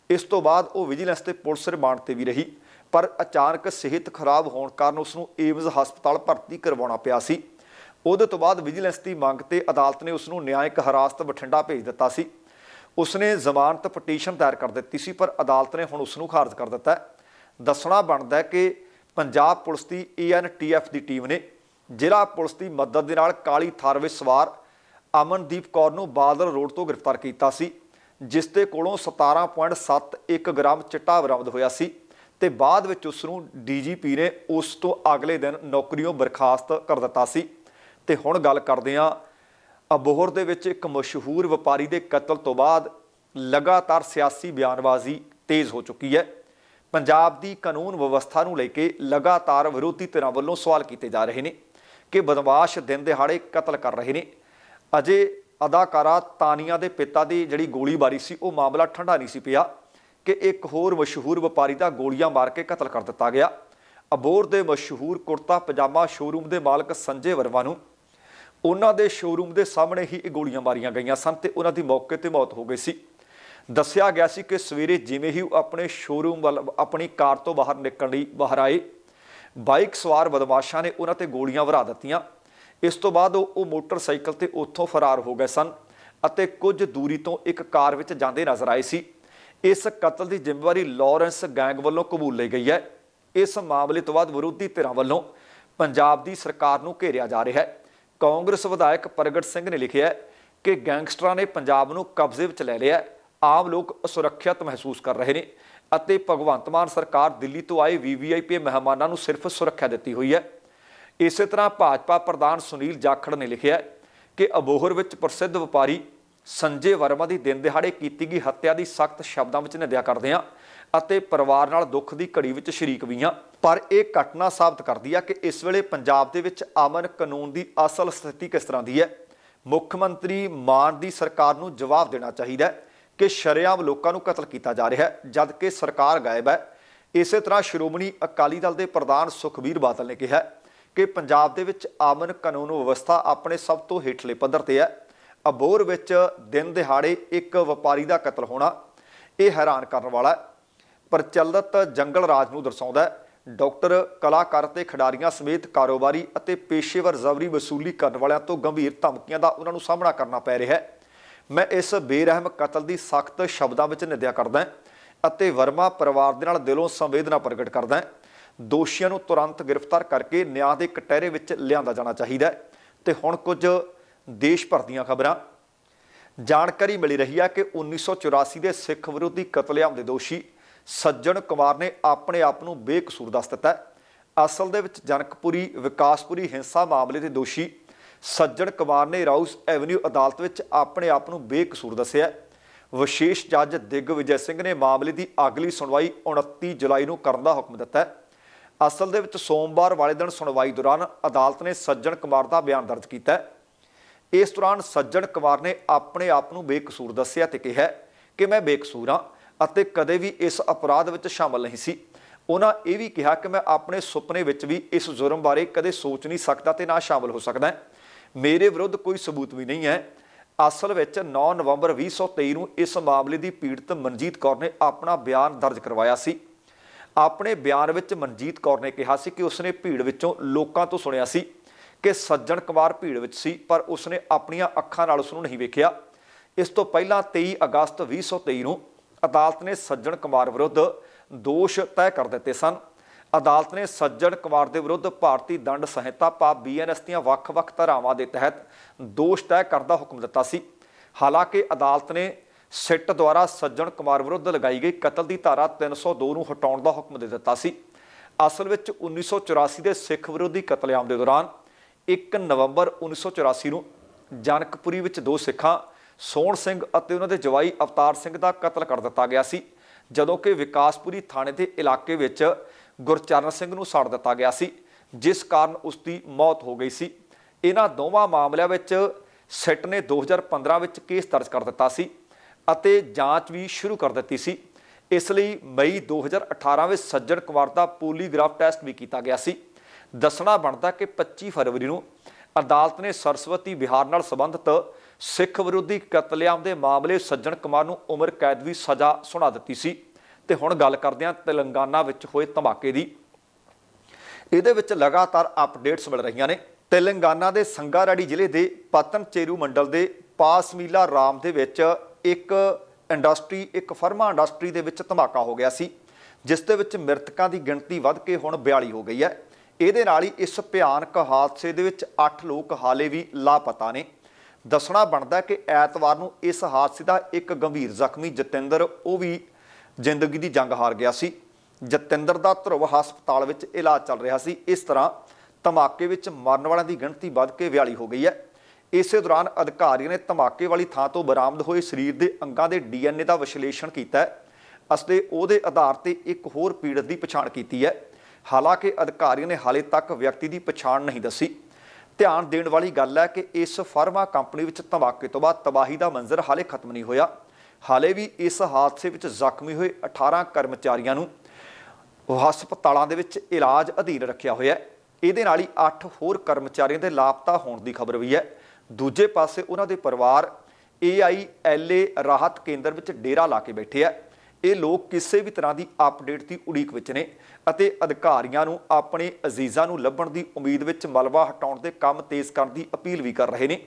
[SPEAKER 1] ਇਸ ਤੋਂ ਬਾਅਦ ਉਹ ਵਿਜੀਲੈਂਸ ਤੇ ਪੁਲਿਸ ਰਿਮਾਂਡ ਤੇ ਵੀ ਰਹੀ। ਪਰ ਅਚਾਨਕ ਸਿਹਤ ਖਰਾਬ ਹੋਣ ਕਾਰਨ ਉਸ ਨੂੰ ਏਮਜ਼ ਹਸਪਤਾਲ ਭਰਤੀ ਕਰਵਾਉਣਾ ਪਿਆ ਸੀ। ਉਹਦੇ ਤੋਂ ਬਾਅਦ ਵਿਜੀਲੈਂਸ ਦੀ ਮੰਗ ਤੇ ਅਦਾਲਤ ਨੇ ਉਸ ਨੂੰ ਨਿਆਇਕ ਹਿਰਾਸਤ ਬਠਿੰਡਾ ਭੇਜ ਦਿੱਤਾ ਸੀ। ਉਸਨੇ ਜ਼ਮਾਨਤ ਪਟੀਸ਼ਨ ਦਾਇਰ ਕਰ ਦਿੱਤੀ ਸੀ, ਪਰ ਅਦਾਲਤ ਨੇ ਹੁਣ ਉਸ ਨੂੰ ਖਾਰਜ ਕਰ ਦਿੱਤਾ ਦੱਸਣਾ ਬਣਦਾ ਹੈ ਕਿ ਪੰਜਾਬ ਪੁਲਿਸ ਦੀ ਏਐਨਟੀਐਫ ਦੀ ਟੀਮ ਨੇ ਜ਼ਿਲ੍ਹਾ ਪੁਲਿਸ ਦੀ ਮਦਦ ਦੇ ਨਾਲ ਕਾਲੀ ਥਾਰ ਵਿੱਚ ਸਵਾਰ ਅਮਨਦੀਪ ਕੌਰ ਨੂੰ ਬਾਦਲ ਰੋਡ ਤੋਂ ਗ੍ਰਿਫਤਾਰ ਕੀਤਾ ਸੀ, ਜਿਸ ਦੇ ਕੋਲੋਂ 17.71 ਗ੍ਰਾਮ ਚਿੱਟਾ ਬਰਾਮਦ ਹੋਇਆ ਸੀ। ਤੇ ਬਾਅਦ ਵਿੱਚ ਉਸ ਨੂੰ ਡੀਜੀਪੀ ਨੇ ਉਸ ਤੋਂ ਅਗਲੇ ਦਿਨ ਨੌਕਰੀਓਂ ਬਰਖਾਸਤ ਕਰ ਦਿੱਤਾ ਸੀ। ਤੇ ਹੁਣ ਗੱਲ ਕਰਦੇ ਹਾਂ ਅਬੋਹਰ ਦੇ ਵਿੱਚ ਇੱਕ ਮਸ਼ਹੂਰ ਵਪਾਰੀ ਦੇ ਕਤਲ ਤੋਂ ਬਾਅਦ ਲਗਾਤਾਰ ਸਿਆਸੀ ਬਿਆਨਬਾਜ਼ੀ ਤੇਜ਼ ਹੋ ਚੁੱਕੀ ਹੈ। ਪੰਜਾਬ ਦੀ ਕਾਨੂੰਨ ਵਿਵਸਥਾ ਨੂੰ ਲੈ ਕੇ ਲਗਾਤਾਰ ਵਿਰੋਧੀ ਧਿਰਾਂ ਵੱਲੋਂ ਸਵਾਲ ਕੀਤੇ ਜਾ ਰਹੇ ਨੇ ਕਿ ਬਦਮਾਸ਼ ਦਿਨ ਦਿਹਾੜੇ ਕਤਲ ਕਰ ਰਹੇ ਨੇ। ਅਜੇ ਅਦਾਕਾਰਾ ਤਾਨੀਆ ਦੇ ਪਿਤਾ ਦੀ ਜਿਹੜੀ ਗੋਲੀਬਾਰੀ ਸੀ, ਉਹ ਮਾਮਲਾ ਠੰਡਾ ਨਹੀਂ ਸੀ ਪਿਆ। ਕਿ ਇੱਕ ਹੋਰ ਮਸ਼ਹੂਰ ਵਪਾਰੀ ਦਾ ਗੋਲੀਆਂ ਮਾਰ ਕੇ ਕਤਲ ਕਰ ਦਿੱਤਾ ਗਿਆ। ਅਬੋਰ ਦੇ ਮਸ਼ਹੂਰ ਕੁਰਤਾ ਪਜਾਮਾ ਸ਼ੋਰੂਮ ਦੇ ਮਾਲਕ ਸੰਜੇ ਵਰਮਾ ਨੂੰ। ਉਹਨਾਂ ਦੇ ਸ਼ੋਰੂਮ ਦੇ ਸਾਹਮਣੇ ਹੀ ਇਹ ਗੋਲੀਆਂ ਮਾਰੀਆਂ ਗਈਆਂ ਸਨ ਤੇ ਉਹਨਾਂ ਦੀ ਮੌਕੇ ਤੇ ਮੌਤ ਹੋ ਗਈ ਸੀ। ਦੱਸਿਆ ਗਿਆ ਸੀ ਕਿ ਸਵੇਰੇ ਜਿਵੇਂ ਹੀ ਉਹ ਆਪਣੇ ਸ਼ੋਰੂਮ ਵੱਲ, ਆਪਣੀ ਕਾਰ ਤੋਂ ਬਾਹਰ ਨਿਕਲਣ ਲਈ ਬਾਹਰ ਆਏ, ਬਾਈਕ ਸਵਾਰ ਬਦਮਾਸ਼ਾਂ ਨੇ ਉਹਨਾਂ ਤੇ ਗੋਲੀਆਂ ਵਰਾ ਦਿੱਤੀਆਂ। ਇਸ ਤੋਂ ਬਾਅਦ ਉਹ ਉਹ ਮੋਟਰਸਾਈਕਲ ਤੇ ਉੱਥੋਂ ਫਰਾਰ ਹੋ ਗਏ ਸਨ ਅਤੇ ਕੁਝ ਦੂਰੀ ਤੋਂ ਇੱਕ ਕਾਰ ਵਿੱਚ ਜਾਂਦੇ ਨਜ਼ਰ ਆਏ ਸੀ। ਇਸ ਕਤਲ ਦੀ ਜ਼ਿੰਮੇਵਾਰੀ ਲਾਰੈਂਸ ਗੈਂਗ ਵੱਲੋਂ ਕਬੂਲ ਲਈ ਗਈ ਹੈ। ਇਸ ਮਾਮਲੇ ਤੋਂ ਬਾਅਦ ਵਿਰੋਧੀ ਧਿਰਾਂ ਵੱਲੋਂ ਪੰਜਾਬ ਦੀ ਸਰਕਾਰ ਨੂੰ ਘੇਰਿਆ ਜਾ ਰਿਹਾ ਹੈ। ਕਾਂਗਰਸ ਵਿਧਾਇਕ ਪ੍ਰਗਟ ਸਿੰਘ ਨੇ ਲਿਖਿਆ ਕਿ ਗੈਂਗਸਟਰਾਂ ਨੇ ਪੰਜਾਬ ਨੂੰ ਕਬਜ਼ੇ ਵਿੱਚ ਲੈ ਲਿਆ ਆਮ ਲੋਕ ਅਸੁਰੱਖਿਅਤ ਮਹਿਸੂਸ ਕਰ ਰਹੇ ਨੇ ਅਤੇ ਭਗਵੰਤ ਮਾਨ ਸਰਕਾਰ ਦਿੱਲੀ ਤੋਂ ਆਏ ਵੀਵੀਆਈਪੀ ਮਹਿਮਾਨਾਂ ਨੂੰ ਸਿਰਫ ਸੁਰੱਖਿਆ ਦਿੱਤੀ ਹੋਈ ਹੈ। ਇਸੇ ਤਰ੍ਹਾਂ ਭਾਜਪਾ ਪ੍ਰਧਾਨ ਸੁਨੀਲ ਜਾਖੜ ਨੇ ਲਿਖਿਆ ਕਿ ਅਬੋਹਰ ਵਿੱਚ ਪ੍ਰਸਿੱਧ ਵਪਾਰੀ ਸੰਜੇ ਵਰਮਾ ਦੀ ਦਿਨ ਦਿਹਾੜੇ ਕੀਤੀ ਗਈ ਹੱਤਿਆ ਦੀ ਸਖਤ ਸ਼ਬਦਾਂ ਵਿੱਚ ਨਿੰਦਿਆ ਕਰਦੇ ਹਾਂ ਅਤੇ ਪਰਿਵਾਰ ਨਾਲ ਦੁੱਖ ਦੀ ਘੜੀ ਵਿੱਚ ਸ਼ਰੀਕ ਵੀ ਹਾਂ। ਪਰ ਇਹ ਘਟਨਾ ਸਾਬਤ ਕਰਦੀ ਹੈ ਕਿ ਇਸ ਵੇਲੇ ਪੰਜਾਬ ਦੇ ਵਿੱਚ ਅਮਨ ਕਾਨੂੰਨ ਦੀ ਅਸਲ ਸਥਿਤੀ ਕਿਸ ਤਰ੍ਹਾਂ ਦੀ ਹੈ? ਮੁੱਖ ਮੰਤਰੀ ਮਾਨ ਦੀ ਸਰਕਾਰ ਨੂੰ ਜਵਾਬ ਦੇਣਾ ਚਾਹੀਦਾ ਹੈ ਕਿ ਸ਼ਰੇਆਮ ਲੋਕਾਂ ਨੂੰ ਕਤਲ ਕੀਤਾ ਜਾ ਰਿਹਾ ਹੈ ਜਦ ਕਿ ਸਰਕਾਰ ਗਾਇਬ ਹੈ। ਇਸੇ ਤਰ੍ਹਾਂ ਸ਼੍ਰੋਮਣੀ ਅਕਾਲੀ ਦਲ ਦੇ ਪ੍ਰਧਾਨ ਸੁਖਬੀਰ ਬਾਦਲ ਨੇ ਕਿਹਾ ਕਿ ਪੰਜਾਬ ਦੇ ਵਿੱਚ ਆਮਨ ਕਾਨੂੰਨ ਵਿਵਸਥਾ ਆਪਣੇ ਸਭ ਤੋਂ ਹੇਠਲੇ ਪੱਧਰ ਤੇ ਹੈ। ਅਬੋਰ ਵਿੱਚ ਦਿਨ ਦਿਹਾੜੇ ਇੱਕ ਵਪਾਰੀ ਦਾ ਕਤਲ ਹੋਣਾ, ਇਹ ਹੈਰਾਨ ਕਰਨ ਵਾਲਾ ਹੈ। ਪ੍ਰਚਲਿਤ ਜੰਗਲ ਰਾਜ ਨੂੰ ਦਰਸਾਉਂਦਾ ਹੈ, ਡਾਕਟਰ, ਕਲਾਕਾਰ ਤੇ ਖਿਡਾਰੀਆਂ ਸਮੇਤ ਕਾਰੋਬਾਰੀ ਅਤੇ ਪੇਸ਼ੇਵਰ ਜ਼ਬਰੀ ਵਸੂਲੀ ਕਰਨ ਵਾਲਿਆਂ ਤੋਂ ਗੰਭੀਰ ਧਮਕੀਆਂ ਦਾ ਉਹਨਾਂ ਨੂੰ ਸਾਹਮਣਾ ਕਰਨਾ ਪੈ ਰਿਹਾ ਹੈ। ਮੈਂ ਇਸ ਬੇਰਹਿਮ ਕਤਲ ਦੀ ਸਖਤ ਸ਼ਬਦਾਂ ਵਿੱਚ ਨਿੰਦਿਆ ਕਰਦਾ ਹਾਂ ਅਤੇ ਵਰਮਾ ਪਰਿਵਾਰ ਦੇ ਨਾਲ ਦਿਲੋਂ ਸੰਵੇਦਨਾ ਪ੍ਰਗਟ ਕਰਦਾ ਹਾਂ। ਦੋਸ਼ੀਆਂ ਨੂੰ ਤੁਰੰਤ ਗ੍ਰਿਫਤਾਰ ਕਰਕੇ ਨਿਆਂ ਦੇ ਕਟਹਿਰੇ ਵਿੱਚ ਲਿਆਂਦਾ ਜਾਣਾ ਚਾਹੀਦਾ ਹੈ। ਤੇ ਹੁਣ ਕੁਝ ਦੇਸ਼ ਭਰ ਦੀਆਂ ਖਬਰਾਂ। ਜਾਣਕਾਰੀ ਮਿਲੀ ਰਹੀ ਹੈ ਕਿ 1984 ਦੇ ਸਿੱਖ ਵਿਰੋਧੀ ਕਤਲੇਆਮ ਦੇ ਦੋਸ਼ੀ ਸੱਜਣ ਕੁਮਾਰ ਨੇ ਆਪਣੇ ਆਪ ਨੂੰ ਬੇਕਸੂਰ ਦੱਸ ਦਿੱਤਾ ਹੈ। ਅਸਲ ਦੇ ਵਿੱਚ ਜਨਕਪੁਰੀ, ਵਿਕਾਸਪੁਰੀ ਹਿੰਸਾ ਮਾਮਲੇ ਦੇ ਦੋਸ਼ੀ ਸੱਜਣ ਕੁਮਾਰ ਨੇ ਰਾਉਸ ਐਵਨਿਊ ਅਦਾਲਤ ਵਿੱਚ ਆਪਣੇ ਆਪ ਨੂੰ ਬੇਕਸੂਰ ਦੱਸਿਆ ਵਿਸ਼ੇਸ਼ ਜੱਜ ਦਿਗਵਿਜੇ ਸਿੰਘ ਨੇ ਮਾਮਲੇ ਦੀ ਅਗਲੀ ਸੁਣਵਾਈ 29 ਜੁਲਾਈ ਨੂੰ ਕਰਨ ਦਾ ਹੁਕਮ ਦਿੱਤਾ ਹੈ। ਅਸਲ ਦੇ ਵਿੱਚ ਸੋਮਵਾਰ ਵਾਲੇ ਦਿਨ ਸੁਣਵਾਈ ਦੌਰਾਨ ਅਦਾਲਤ ਨੇ ਸੱਜਣ ਕੁਮਾਰ ਦਾ ਬਿਆਨ ਦਰਜ ਕੀਤਾ ਹੈ। ਇਸ ਦੌਰਾਨ ਸੱਜਣ ਕੁਮਾਰ ਨੇ ਆਪਣੇ ਆਪ ਨੂੰ ਬੇਕਸੂਰ ਦੱਸਿਆ ਤੇ ਕਿਹਾ ਕਿ ਮੈਂ ਬੇਕਸੂਰ ਹਾਂ ਅਤੇ ਕਦੇ ਵੀ ਇਸ ਅਪਰਾਧ ਵਿੱਚ ਸ਼ਾਮਲ ਨਹੀਂ ਸੀ। ਉਹਨਾਂ ਇਹ ਵੀ ਕਿਹਾ ਕਿ ਮੈਂ ਆਪਣੇ ਸੁਪਨੇ ਵਿੱਚ ਵੀ ਇਸ ਜੁਰਮ ਬਾਰੇ ਕਦੇ ਸੋਚ ਨਹੀਂ ਸਕਦਾ ਤੇ ਨਾ ਸ਼ਾਮਲ ਹੋ ਸਕਦਾ। ਮੇਰੇ ਵਿਰੁੱਧ ਕੋਈ ਸਬੂਤ ਵੀ ਨਹੀਂ ਹੈ। ਅਸਲ ਵਿੱਚ 9 ਨਵੰਬਰ 2023 ਨੂੰ ਇਸ ਮਾਮਲੇ ਦੀ ਪੀੜਤ ਮਨਜੀਤ ਕੌਰ ਨੇ ਆਪਣਾ ਬਿਆਨ ਦਰਜ ਕਰਵਾਇਆ ਸੀ। ਆਪਣੇ ਬਿਆਨ ਵਿੱਚ ਮਨਜੀਤ ਕੌਰ ਨੇ ਕਿਹਾ ਸੀ ਕਿ ਉਸਨੇ ਭੀੜ ਵਿੱਚੋਂ ਲੋਕਾਂ ਤੋਂ ਸੁਣਿਆ ਸੀ। ਕਿ ਸੱਜਣ ਕੁਮਾਰ ਭੀੜ ਵਿੱਚ ਸੀ, ਪਰ ਉਸਨੇ ਆਪਣੀਆਂ ਅੱਖਾਂ ਨਾਲ ਉਸ ਨੂੰ ਨਹੀਂ ਵੇਖਿਆ। ਇਸ ਤੋਂ ਪਹਿਲਾਂ 23 ਅਗਸਤ 2023 ਨੂੰ ਅਦਾਲਤ ਨੇ ਸੱਜਣ ਕੁਮਾਰ ਵਿਰੁੱਧ ਦੋਸ਼ ਤੈਅ ਕਰ ਦਿੱਤੇ ਸਨ। ਅਦਾਲਤ ਨੇ ਸੱਜਣ ਕੁਮਾਰ ਦੇ ਵਿਰੁੱਧ ਭਾਰਤੀ ਦੰਡ ਸੰਹਿਤਾ ਪਾਪ ਬੀਐਨਐਸ ਦੀਆਂ ਵੱਖ-ਵੱਖ ਧਾਰਾਵਾਂ ਦੇ ਤਹਿਤ ਦੋਸ਼ ਤੈਅ ਕਰਨ ਦਾ ਹੁਕਮ ਦਿੱਤਾ ਸੀ। ਹਾਲਾਂਕਿ ਅਦਾਲਤ ਨੇ ਸਿੱਟ ਦੁਆਰਾ ਸੱਜਣ ਕੁਮਾਰ ਵਿਰੁੱਧ ਲਗਾਈ ਗਈ ਕਤਲ ਦੀ ਧਾਰਾ 302 ਨੂੰ ਹਟਾਉਣ ਦਾ ਹੁਕਮ ਦੇ ਦਿੱਤਾ ਸੀ। ਅਸਲ ਵਿੱਚ 1984 ਦੇ ਸਿੱਖ ਵਿਰੋਧੀ ਕਤਲੇਆਮ ਦੇ ਦੌਰਾਨ 1 ਨਵੰਬਰ 1984 ਨੂੰ ਜਨਕਪੁਰੀ ਵਿੱਚ ਦੋ ਸਿੱਖਾਂ, ਸੋਹਣ ਸਿੰਘ ਅਤੇ ਉਹਨਾਂ ਦੇ ਜਵਾਈ ਅਵਤਾਰ ਸਿੰਘ ਦਾ ਕਤਲ ਕਰ ਦਿੱਤਾ ਗਿਆ ਸੀ, ਜਦੋਂ ਕਿ ਵਿਕਾਸਪੁਰੀ ਥਾਣੇ ਦੇ ਇਲਾਕੇ ਵਿੱਚ ਗੁਰਚਰਨ ਸਿੰਘ ਨੂੰ ਸਾੜ ਦਿੱਤਾ ਗਿਆ ਸੀ, ਜਿਸ ਕਾਰਨ ਉਸ ਦੀ ਮੌਤ ਹੋ ਗਈ ਸੀ। ਇਹਨਾਂ ਦੋਵਾਂ ਮਾਮਲਿਆਂ ਵਿੱਚ ਸਿੱਟ ਨੇ 2015 ਵਿੱਚ ਕੇਸ ਦਰਜ ਕਰ ਦਿੱਤਾ ਸੀ ਅਤੇ ਜਾਂਚ ਵੀ ਸ਼ੁਰੂ ਕਰ ਦਿੱਤੀ ਸੀ। ਇਸ ਲਈ ਮਈ 2018 ਵਿੱਚ ਸੱਜਣ ਕੁਮਾਰ ਦਾ ਪੋਲੀਗ੍ਰਾਫ ਟੈਸਟ ਵੀ ਕੀਤਾ ਗਿਆ ਸੀ। ਦੱਸਣਾ ਬਣਦਾ ਕਿ 25 ਫਰਵਰੀ ਨੂੰ ਅਦਾਲਤ ਨੇ ਸਰਸਵਤੀ ਬਿਹਾਰ ਨਾਲ ਸੰਬੰਧਿਤ ਸਿੱਖ ਵਿਰੋਧੀ ਕਤਲੇਆਮ ਦੇ ਮਾਮਲੇ ਸੱਜਣ ਕੁਮਾਰ ਨੂੰ ਉਮਰ ਕੈਦ ਦੀ ਸਜ਼ਾ ਸੁਣਾ ਦਿੱਤੀ ਸੀ। ਤੇ ਹੁਣ ਗੱਲ ਕਰਦੇ ਹਾਂ ਤੇਲੰਗਾਨਾ ਵਿੱਚ ਹੋਏ ਧਮਾਕੇ ਦੀ। ਇਹਦੇ ਵਿੱਚ ਲਗਾਤਾਰ ਅਪਡੇਟਸ ਮਿਲ ਰਹੀਆਂ ਨੇ। ਤੇਲੰਗਾਨਾ ਦੇ ਸੰਗਾਰੈਡੀ ਜ਼ਿਲ੍ਹੇ ਦੇ ਪਤਨਚੇਰੂ ਮੰਡਲ ਦੇ ਪਾਸਮੀਲਾ ਰਾਮ ਦੇ ਵਿੱਚ ਇੱਕ ਇੰਡਸਟਰੀ, ਇੱਕ ਫਰਮਾ ਇੰਡਸਟਰੀ ਦੇ ਵਿੱਚ ਧਮਾਕਾ ਹੋ ਗਿਆ ਸੀ, ਜਿਸ ਦੇ ਵਿੱਚ ਮ੍ਰਿਤਕਾਂ ਦੀ ਗਿਣਤੀ ਵੱਧ ਕੇ ਹੁਣ 42 ਹੋ ਗਈ ਹੈ। ਇਹਦੇ ਨਾਲ ਹੀ ਇਸ ਭਿਆਨਕ ਹਾਦਸੇ ਦੇ ਵਿੱਚ 8 ਲੋਕ ਹਾਲੇ ਵੀ ਲਾਪਤਾ ਨੇ। ਦੱਸਣਾ ਬਣਦਾ ਕਿ ਐਤਵਾਰ ਨੂੰ ਇਸ ਹਾਦਸੇ ਦਾ ਇੱਕ ਗੰਭੀਰ ਜ਼ਖਮੀ ਜਤਿੰਦਰ, ਉਹ ਵੀ ਜ਼ਿੰਦਗੀ ਦੀ ਜੰਗ ਹਾਰ ਗਿਆ ਸੀ। ਜਤਿੰਦਰ ਦਾ ਧਰੁਵ ਹਸਪਤਾਲ ਵਿੱਚ ਇਲਾਜ ਚੱਲ ਰਿਹਾ ਸੀ। ਇਸ ਤਰ੍ਹਾਂ ਧਮਾਕੇ ਵਿੱਚ ਮਰਨ ਵਾਲਿਆਂ ਦੀ ਗਿਣਤੀ ਵੱਧ ਕੇ 42 ਹੋ ਗਈ ਹੈ। ਇਸੇ ਦੌਰਾਨ ਅਧਿਕਾਰੀਆਂ ਨੇ ਧਮਾਕੇ ਵਾਲੀ ਥਾਂ ਤੋਂ ਬਰਾਮਦ ਹੋਏ ਸਰੀਰ ਦੇ ਅੰਗਾਂ ਦੇ ਡੀਐਨਏ ਦਾ ਵਿਸ਼ਲੇਸ਼ਣ ਕੀਤਾ ਹੈ। ਅਸਲੇ ਉਹਦੇ ਆਧਾਰ ਤੇ ਇੱਕ ਹੋਰ ਪੀੜਤ ਦੀ ਪਛਾਣ ਕੀਤੀ ਹੈ। ਹਾਲਾਂਕਿ ਅਧਿਕਾਰੀਆਂ ਨੇ ਹਾਲੇ ਤੱਕ ਵਿਅਕਤੀ ਦੀ ਪਛਾਣ ਨਹੀਂ ਦੱਸੀ। ਧਿਆਨ ਦੇਣ ਵਾਲੀ ਗੱਲ ਹੈ ਕਿ ਇਸ ਫਾਰਮਾ ਕੰਪਨੀ ਵਿੱਚ ਧਮਾਕੇ ਤੋਂ ਬਾਅਦ ਤਬਾਹੀ ਦਾ ਮੰਜ਼ਰ ਹਾਲੇ ਖਤਮ ਨਹੀਂ ਹੋਇਆ। ਹਾਲੇ ਵੀ ਇਸ ਹਾਦਸੇ ਵਿੱਚ ਜ਼ਖਮੀ ਹੋਏ 18 ਕਰਮਚਾਰੀਆਂ ਨੂੰ ਹਸਪਤਾਲਾਂ ਦੇ ਵਿੱਚ ਇਲਾਜ ਅਧੀਨ ਰੱਖਿਆ ਹੋਇਆ ਹੈ। ਇਹਦੇ ਨਾਲ ਹੀ 8 ਹੋਰ ਕਰਮਚਾਰੀਆਂ ਦੇ ਲਾਪਤਾ ਹੋਣ ਦੀ ਖਬਰ ਵੀ ਹੈ। ਦੂਜੇ ਪਾਸੇ ਉਹਨਾਂ ਦੇ ਪਰਿਵਾਰ AILA ਰਾਹਤ ਕੇਂਦਰ ਵਿੱਚ ਡੇਰਾ ਲਾ ਕੇ ਬੈਠੇ ਆ। ਇਹ ਲੋਕ ਕਿਸੇ ਵੀ ਤਰ੍ਹਾਂ ਦੀ ਅਪਡੇਟ ਦੀ ਉਡੀਕ ਵਿੱਚ ਨੇ ਅਤੇ ਅਧਿਕਾਰੀਆਂ ਨੂੰ ਆਪਣੇ ਅਜ਼ੀਜ਼ਾਂ ਨੂੰ ਲੱਭਣ ਦੀ ਉਮੀਦ ਵਿੱਚ ਮਲਬਾ ਹਟਾਉਣ ਦੇ ਕੰਮ ਤੇਜ਼ ਕਰਨ ਦੀ ਅਪੀਲ ਵੀ ਕਰ ਰਹੇ ਨੇ।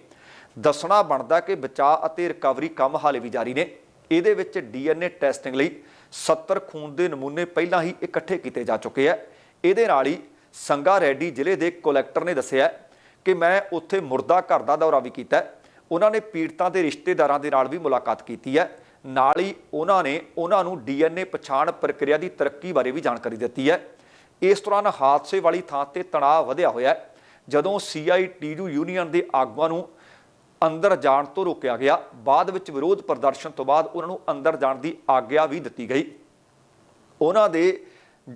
[SPEAKER 1] ਦੱਸਣਾ ਬਣਦਾ ਕਿ ਬਚਾਅ ਅਤੇ ਰਿਕਵਰੀ ਕੰਮ ਹਾਲੇ ਵੀ ਜਾਰੀ ਨੇ। ਇਹਦੇ ਵਿੱਚ ਡੀਐਨਏ ਟੈਸਟਿੰਗ ਲਈ 70 ਖੂਨ ਦੇ ਨਮੂਨੇ ਪਹਿਲਾਂ ਹੀ ਇਕੱਠੇ ਕੀਤੇ ਜਾ ਚੁੱਕੇ ਆ। ਇਹਦੇ ਨਾਲ ਹੀ ਸੰਗਾ ਰੈਡੀ ਜ਼ਿਲ੍ਹੇ ਦੇ ਕਲੈਕਟਰ ਨੇ ਦੱਸਿਆ ਕਿ ਮੈਂ ਉੱਥੇ ਮੁਰਦਾ ਘਰ ਦਾ ਦੌਰਾ ਵੀ ਕੀਤਾ। ਉਹਨਾਂ ਨੇ ਪੀੜਤਾਂ ਦੇ ਰਿਸ਼ਤੇਦਾਰਾਂ ਦੇ ਨਾਲ ਵੀ ਮੁਲਾਕਾਤ ਕੀਤੀ ਹੈ। ਨਾਲ ਹੀ ਉਹਨਾਂ ਨੇ ਉਹਨਾਂ ਨੂੰ ਡੀਐਨਏ ਪਛਾਣ ਪ੍ਰਕਿਰਿਆ ਦੀ ਤਰੱਕੀ ਬਾਰੇ ਵੀ ਜਾਣਕਾਰੀ ਦਿੱਤੀ ਹੈ। ਇਸ ਦੌਰਾਨ ਹਾਦਸੇ ਵਾਲੀ ਥਾਂ ਤੇ ਤਣਾਅ ਵਧਿਆ ਹੋਇਆ ਹੈ, ਜਦੋਂ ਸੀਆਈਟੀਯੂ ਯੂਨੀਅਨ ਦੇ ਆਗੂਆਂ ਨੂੰ ਅੰਦਰ ਜਾਣ ਤੋਂ ਰੋਕਿਆ ਗਿਆ। ਬਾਅਦ ਵਿੱਚ ਵਿਰੋਧ ਪ੍ਰਦਰਸ਼ਨ ਤੋਂ ਬਾਅਦ ਉਹਨਾਂ ਨੂੰ ਅੰਦਰ ਜਾਣ ਦੀ ਆਗਿਆ ਵੀ ਦਿੱਤੀ ਗਈ। ਉਹਨਾਂ ਦੇ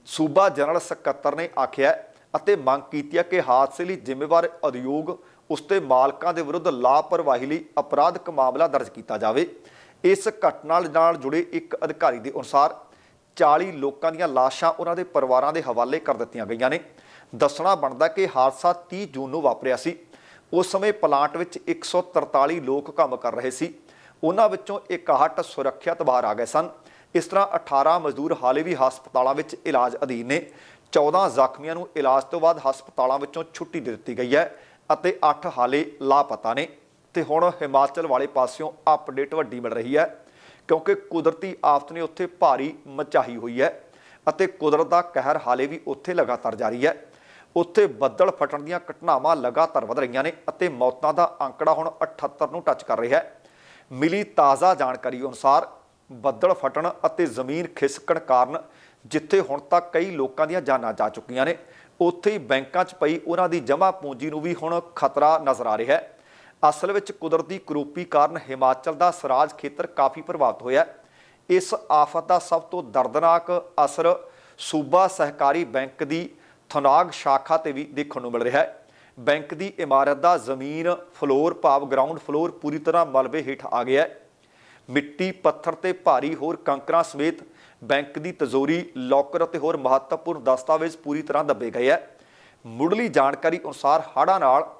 [SPEAKER 1] ਸੂਬਾ ਜਨਰਲ ਸਕੱਤਰ ਨੇ ਆਖਿਆ ਅਤੇ ਮੰਗ ਕੀਤੀ ਹੈ ਕਿ ਹਾਦਸੇ ਲਈ ਜ਼ਿੰਮੇਵਾਰ ਉਦਯੋਗ ਉਸ ਤੇ ਮਾਲਕਾਂ ਦੇ ਵਿਰੁੱਧ ਲਾਪਰਵਾਹੀ ਲਈ ਅਪਰਾਧਕ ਮਾਮਲਾ ਦਰਜ ਕੀਤਾ ਜਾਵੇ। ਇਸ ਘਟਨਾ ਨਾਲ ਜੁੜੇ ਇੱਕ ਅਧਿਕਾਰੀ ਦੇ ਅਨੁਸਾਰ 40 ਲੋਕਾਂ ਦੀਆਂ ਲਾਸ਼ਾਂ ਉਹਨਾਂ ਦੇ ਪਰਿਵਾਰਾਂ ਦੇ ਹਵਾਲੇ ਕਰ ਦਿੱਤੀਆਂ ਗਈਆਂ ਨੇ। ਦੱਸਣਾ ਬਣਦਾ ਕਿ ਹਾਦਸਾ 30 ਜੂਨ ਨੂੰ ਵਾਪਰਿਆ ਸੀ। ਉਸ ਸਮੇਂ ਪਲਾਂਟ ਵਿੱਚ 143 ਲੋਕ ਕੰਮ ਕਰ ਰਹੇ ਸੀ। ਉਹਨਾਂ ਵਿੱਚੋਂ 61 ਸੁਰੱਖਿਅਤ ਬਾਹਰ ਆ ਗਏ ਸਨ। ਇਸ ਤਰ੍ਹਾਂ 18 ਮਜ਼ਦੂਰ ਹਾਲੇ ਵੀ ਹਸਪਤਾਲਾਂ ਵਿੱਚ ਇਲਾਜ ਅਧੀਨ ਨੇ। 14 ਜ਼ਖਮੀਆਂ ਨੂੰ ਇਲਾਜ ਤੋਂ ਬਾਅਦ ਹਸਪਤਾਲਾਂ ਵਿੱਚੋਂ ਛੁੱਟੀ ਦੇ ਦਿੱਤੀ ਗਈ ਹੈ ਅਤੇ 8 ਹਾਲੇ ਲਾਪਤਾ ਨੇ। ਤੇ ਹੁਣ ਹਿਮਾਚਲ ਵਾਲੇ ਪਾਸਿਓਂ ਅਪਡੇਟ ਵੱਡੀ ਮਿਲ ਰਹੀ ਹੈ, ਕਿਉਂਕਿ ਕੁਦਰਤੀ ਆਫਤ ਨੇ ਉੱਥੇ ਭਾਰੀ ਮਚਾਹੀ ਹੋਈ ਹੈ ਅਤੇ ਕੁਦਰਤ ਦਾ ਕਹਿਰ ਹਾਲੇ ਵੀ ਉੱਥੇ ਲਗਾਤਾਰ ਜਾਰੀ ਹੈ। ਉੱਥੇ ਬੱਦਲ ਫਟਣ ਦੀਆਂ ਘਟਨਾਵਾਂ ਲਗਾਤਾਰ ਵਧ ਰਹੀਆਂ ਨੇ ਅਤੇ ਮੌਤਾਂ ਦਾ ਅੰਕੜਾ ਹੁਣ 78 ਨੂੰ ਟੱਚ ਕਰ ਰਿਹਾ ਹੈ। ਮਿਲੀ ਤਾਜ਼ਾ ਜਾਣਕਾਰੀ ਅਨੁਸਾਰ ਬੱਦਲ ਫਟਣ ਅਤੇ ਜ਼ਮੀਨ ਖਿਸਕਣ ਕਾਰਨ ਜਿੱਥੇ ਹੁਣ ਤੱਕ ਕਈ ਲੋਕਾਂ ਦੀਆਂ ਜਾਨਾਂ ਜਾ ਚੁੱਕੀਆਂ ਨੇ, ਉੱਥੇ ਹੀ ਬੈਂਕਾਂ 'ਚ ਪਈ ਉਹਨਾਂ ਦੀ ਜਮ੍ਹਾਂ ਪੂੰਜੀ ਨੂੰ ਵੀ ਹੁਣ ਖਤਰਾ ਨਜ਼ਰ ਆ ਰਿਹਾ ਹੈ। ਅਸਲ ਵਿੱਚ ਕੁਦਰਤੀ ਕਰੋਪੀ ਕਾਰਨ ਹਿਮਾਚਲ ਦਾ ਸਰਾਜ ਖੇਤਰ ਕਾਫੀ ਪ੍ਰਭਾਵਿਤ ਹੋਇਆ ਇਸ ਆਫਤ ਦਾ ਸਭ ਤੋਂ ਦਰਦਨਾਕ ਅਸਰ ਸੂਬਾ ਸਹਿਕਾਰੀ ਬੈਂਕ ਦੀ ਥਨਾਗ ਸ਼ਾਖਾ ਤੇ ਵੀ ਦੇਖਣ ਨੂੰ ਮਿਲ ਰਿਹਾ ਹੈ। ਬੈਂਕ ਦੀ ਇਮਾਰਤ ਦਾ ਜ਼ਮੀਨ ਫਲੋਰ ਭਾਵ ਗਰਾਊਂਡ ਫਲੋਰ ਪੂਰੀ ਤਰ੍ਹਾਂ ਮਲਬੇ ਹੇਠ ਆ ਗਿਆ ਹੈ। ਮਿੱਟੀ, ਪੱਥਰ ਤੇ ਭਾਰੀ ਹੋਰ ਕੰਕਰਾਂ ਸਮੇਤ ਬੈਂਕ ਦੀ ਤਜ਼ੋਰੀ, ਲੋਕਰ ਅਤੇ ਹੋਰ ਮਹੱਤਵਪੂਰਨ ਦਸਤਾਵੇਜ਼ ਪੂਰੀ ਤਰ੍ਹਾਂ ਦੱਬੇ ਗਏ ਹੈ। ਮੁੱਢਲੀ ਜਾਣਕਾਰੀ ਅਨੁਸਾਰ ਹੜ੍ਹਾਂ ਨਾਲ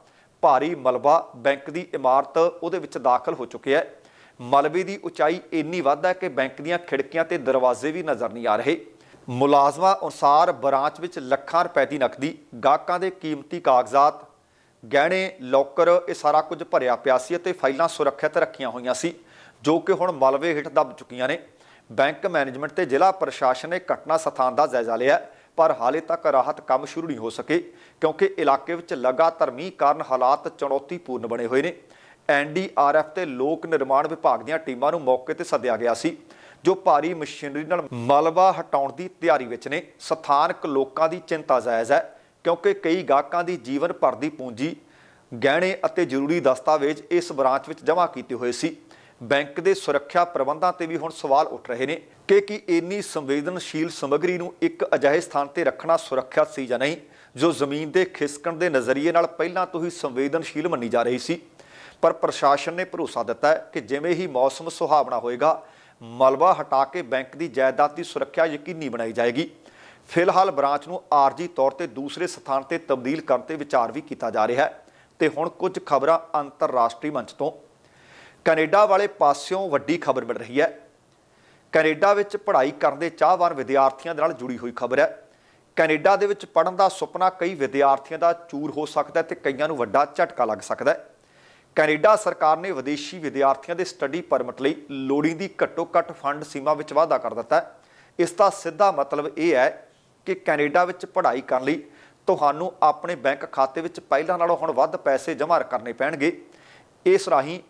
[SPEAKER 1] ਭਾਰੀ ਮਲਬਾ ਬੈਂਕ ਦੀ ਇਮਾਰਤ ਉਹਦੇ ਵਿੱਚ ਦਾਖਲ ਹੋ ਚੁੱਕਿਆ ਹੈ। ਮਲਬੇ ਦੀ ਉਚਾਈ ਇੰਨੀ ਵੱਧ ਹੈ ਕਿ ਬੈਂਕ ਦੀਆਂ ਖਿੜਕੀਆਂ ਤੇ ਦਰਵਾਜ਼ੇ ਵੀ ਨਜ਼ਰ ਨਹੀਂ ਆ ਰਹੇ। ਮੁਲਾਜ਼ਮਾਂ ਅਨੁਸਾਰ ਬ੍ਰਾਂਚ ਵਿੱਚ ਲੱਖਾਂ ਰੁਪਏ ਦੀ ਨਕਦੀ, ਗਾਹਕਾਂ ਦੇ ਕੀਮਤੀ ਕਾਗਜ਼ਾਤ, ਗਹਿਣੇ, ਲੋਕਰ, ਇਹ ਸਾਰਾ ਕੁਝ ਭਰਿਆ ਪਿਆ ਸੀ ਅਤੇ ਫਾਈਲਾਂ ਸੁਰੱਖਿਅਤ ਰੱਖੀਆਂ ਹੋਈਆਂ ਸੀ, ਜੋ ਕਿ ਹੁਣ ਮਲਬੇ ਹੇਠ ਦੱਬ ਚੁੱਕੀਆਂ ਨੇ। ਬੈਂਕ ਮੈਨੇਜਮੈਂਟ ਤੇ ਜ਼ਿਲ੍ਹਾ ਪ੍ਰਸ਼ਾਸਨ ਨੇ ਘਟਨਾ ਸਥਾਨ ਦਾ ਜਾਇਜ਼ਾ ਲਿਆ ਪਰ ਹਾਲੇ ਤੱਕ ਰਾਹਤ ਕੰਮ ਸ਼ੁਰੂ ਨਹੀਂ ਹੋ ਸਕੇ, ਕਿਉਂਕਿ ਇਲਾਕੇ ਵਿੱਚ ਲਗਾਤਾਰ ਮੀਂਹ ਕਾਰਨ ਹਾਲਾਤ ਚੁਣੌਤੀਪੂਰਨ ਬਣੇ ਹੋਏ ਨੇ। ਐਨਡੀਆਰਐਫ ਤੇ ਲੋਕ ਨਿਰਮਾਣ ਵਿਭਾਗ ਦੀਆਂ ਟੀਮਾਂ ਨੂੰ ਮੌਕੇ ਤੇ ਸੱਦਿਆ ਗਿਆ ਸੀ, ਜੋ ਭਾਰੀ ਮਸ਼ੀਨਰੀ ਨਾਲ ਮਲਬਾ ਹਟਾਉਣ ਦੀ ਤਿਆਰੀ ਵਿੱਚ ਨੇ। ਸਥਾਨਕ ਲੋਕਾਂ ਦੀ ਚਿੰਤਾ ਜਾਇਜ਼ ਹੈ, ਕਿਉਂਕਿ ਕਈ ਗਾਹਕਾਂ ਦੀ ਜੀਵਨ ਭਰ ਦੀ ਪੂੰਜੀ, ਗਹਿਣੇ ਅਤੇ ਜ਼ਰੂਰੀ ਦਸਤਾਵੇਜ਼ ਇਸ ਬ੍ਰਾਂਚ ਵਿੱਚ ਜਮ੍ਹਾਂ ਕੀਤੇ ਹੋਏ ਸੀ। ਬੈਂਕ ਦੇ ਸੁਰੱਖਿਆ ਪ੍ਰਬੰਧਾਂ ਤੇ ਵੀ ਹੁਣ ਸਵਾਲ ਉੱਠ ਰਹੇ ਨੇ ਕਿ ਕੀ ਇੰਨੀ ਸੰਵੇਦਨਸ਼ੀਲ ਸਮੱਗਰੀ ਨੂੰ ਇੱਕ ਅਜਿਹੇ ਸਥਾਨ ਤੇ ਰੱਖਣਾ ਸੁਰੱਖਿਅਤ ਸੀ ਜਾਂ ਨਹੀਂ, ਜੋ ਜ਼ਮੀਨ ਦੇ ਖਿਸਕਣ ਦੇ ਨਜ਼ਰੀਏ ਨਾਲ ਪਹਿਲਾਂ ਤੋਂ ਹੀ ਸੰਵੇਦਨਸ਼ੀਲ ਮੰਨੀ ਜਾ ਰਹੀ ਸੀ। ਪਰ ਪ੍ਰਸ਼ਾਸਨ ਨੇ ਭਰੋਸਾ ਦਿੱਤਾ ਕਿ ਜਿਵੇਂ ਹੀ ਮੌਸਮ ਸੁਹਾਵਣਾ ਹੋਏਗਾ, ਮਲਬਾ ਹਟਾ ਕੇ ਬੈਂਕ ਦੀ ਜਾਇਦਾਦ ਦੀ ਸੁਰੱਖਿਆ ਯਕੀਨੀ ਬਣਾਈ ਜਾਏਗੀ। ਫਿਲਹਾਲ ਬ੍ਰਾਂਚ ਨੂੰ ਆਰਜੀ ਤੌਰ ਤੇ ਦੂਸਰੇ ਸਥਾਨ ਤੇ ਤਬਦੀਲ ਕਰਨ ਤੇ ਵਿਚਾਰ ਵੀ ਕੀਤਾ ਜਾ ਰਿਹਾ ਹੈ। ਤੇ ਹੁਣ ਕੁਝ ਖਬਰਾਂ ਅੰਤਰਰਾਸ਼ਟਰੀ ਮੰਚ ਤੋਂ। ਕੈਨੇਡਾ ਵਾਲੇ ਪਾਸਿਓਂ ਵੱਡੀ ਖਬਰ ਮਿਲ ਰਹੀ ਹੈ। ਕੈਨੇਡਾ ਵਿੱਚ ਪੜ੍ਹਾਈ ਕਰਨ ਦੇ ਚਾਹਵਾਨ ਵਿਦਿਆਰਥੀਆਂ ਦੇ ਨਾਲ ਜੁੜੀ ਹੋਈ ਖਬਰ ਹੈ। ਕੈਨੇਡਾ ਦੇ ਵਿੱਚ ਪੜ੍ਹਨ ਦਾ ਸੁਪਨਾ ਕਈ ਵਿਦਿਆਰਥੀਆਂ ਦਾ ਚੂਰ ਹੋ ਸਕਦਾ ਹੈ ਤੇ ਕਈਆਂ ਨੂੰ ਵੱਡਾ ਝਟਕਾ ਲੱਗ ਸਕਦਾ ਹੈ। ਕੈਨੇਡਾ ਸਰਕਾਰ ਨੇ ਵਿਦੇਸ਼ੀ ਵਿਦਿਆਰਥੀਆਂ ਦੇ ਸਟੱਡੀ ਪਰਮਿਟ ਲਈ ਲੋੜੀਂਦੀ ਘੱਟੋ-ਘੱਟ ਫੰਡ ਸੀਮਾ ਵਿੱਚ ਵਾਧਾ ਕਰ ਦਿੱਤਾ ਹੈ। ਇਸ ਦਾ ਸਿੱਧਾ ਮਤਲਬ ਇਹ ਹੈ ਕਿ ਕੈਨੇਡਾ ਵਿੱਚ ਪੜ੍ਹਾਈ ਕਰਨ ਲਈ ਤੁਹਾਨੂੰ ਆਪਣੇ ਬੈਂਕ ਖਾਤੇ ਵਿੱਚ ਪਹਿਲਾਂ ਨਾਲੋਂ ਹੁਣ ਵੱਧ ਪੈਸੇ ਜਮ੍ਹਾਂ ਕਰਨੇ ਪੈਣਗੇ। ਇਸ ਰਾਹੀਂ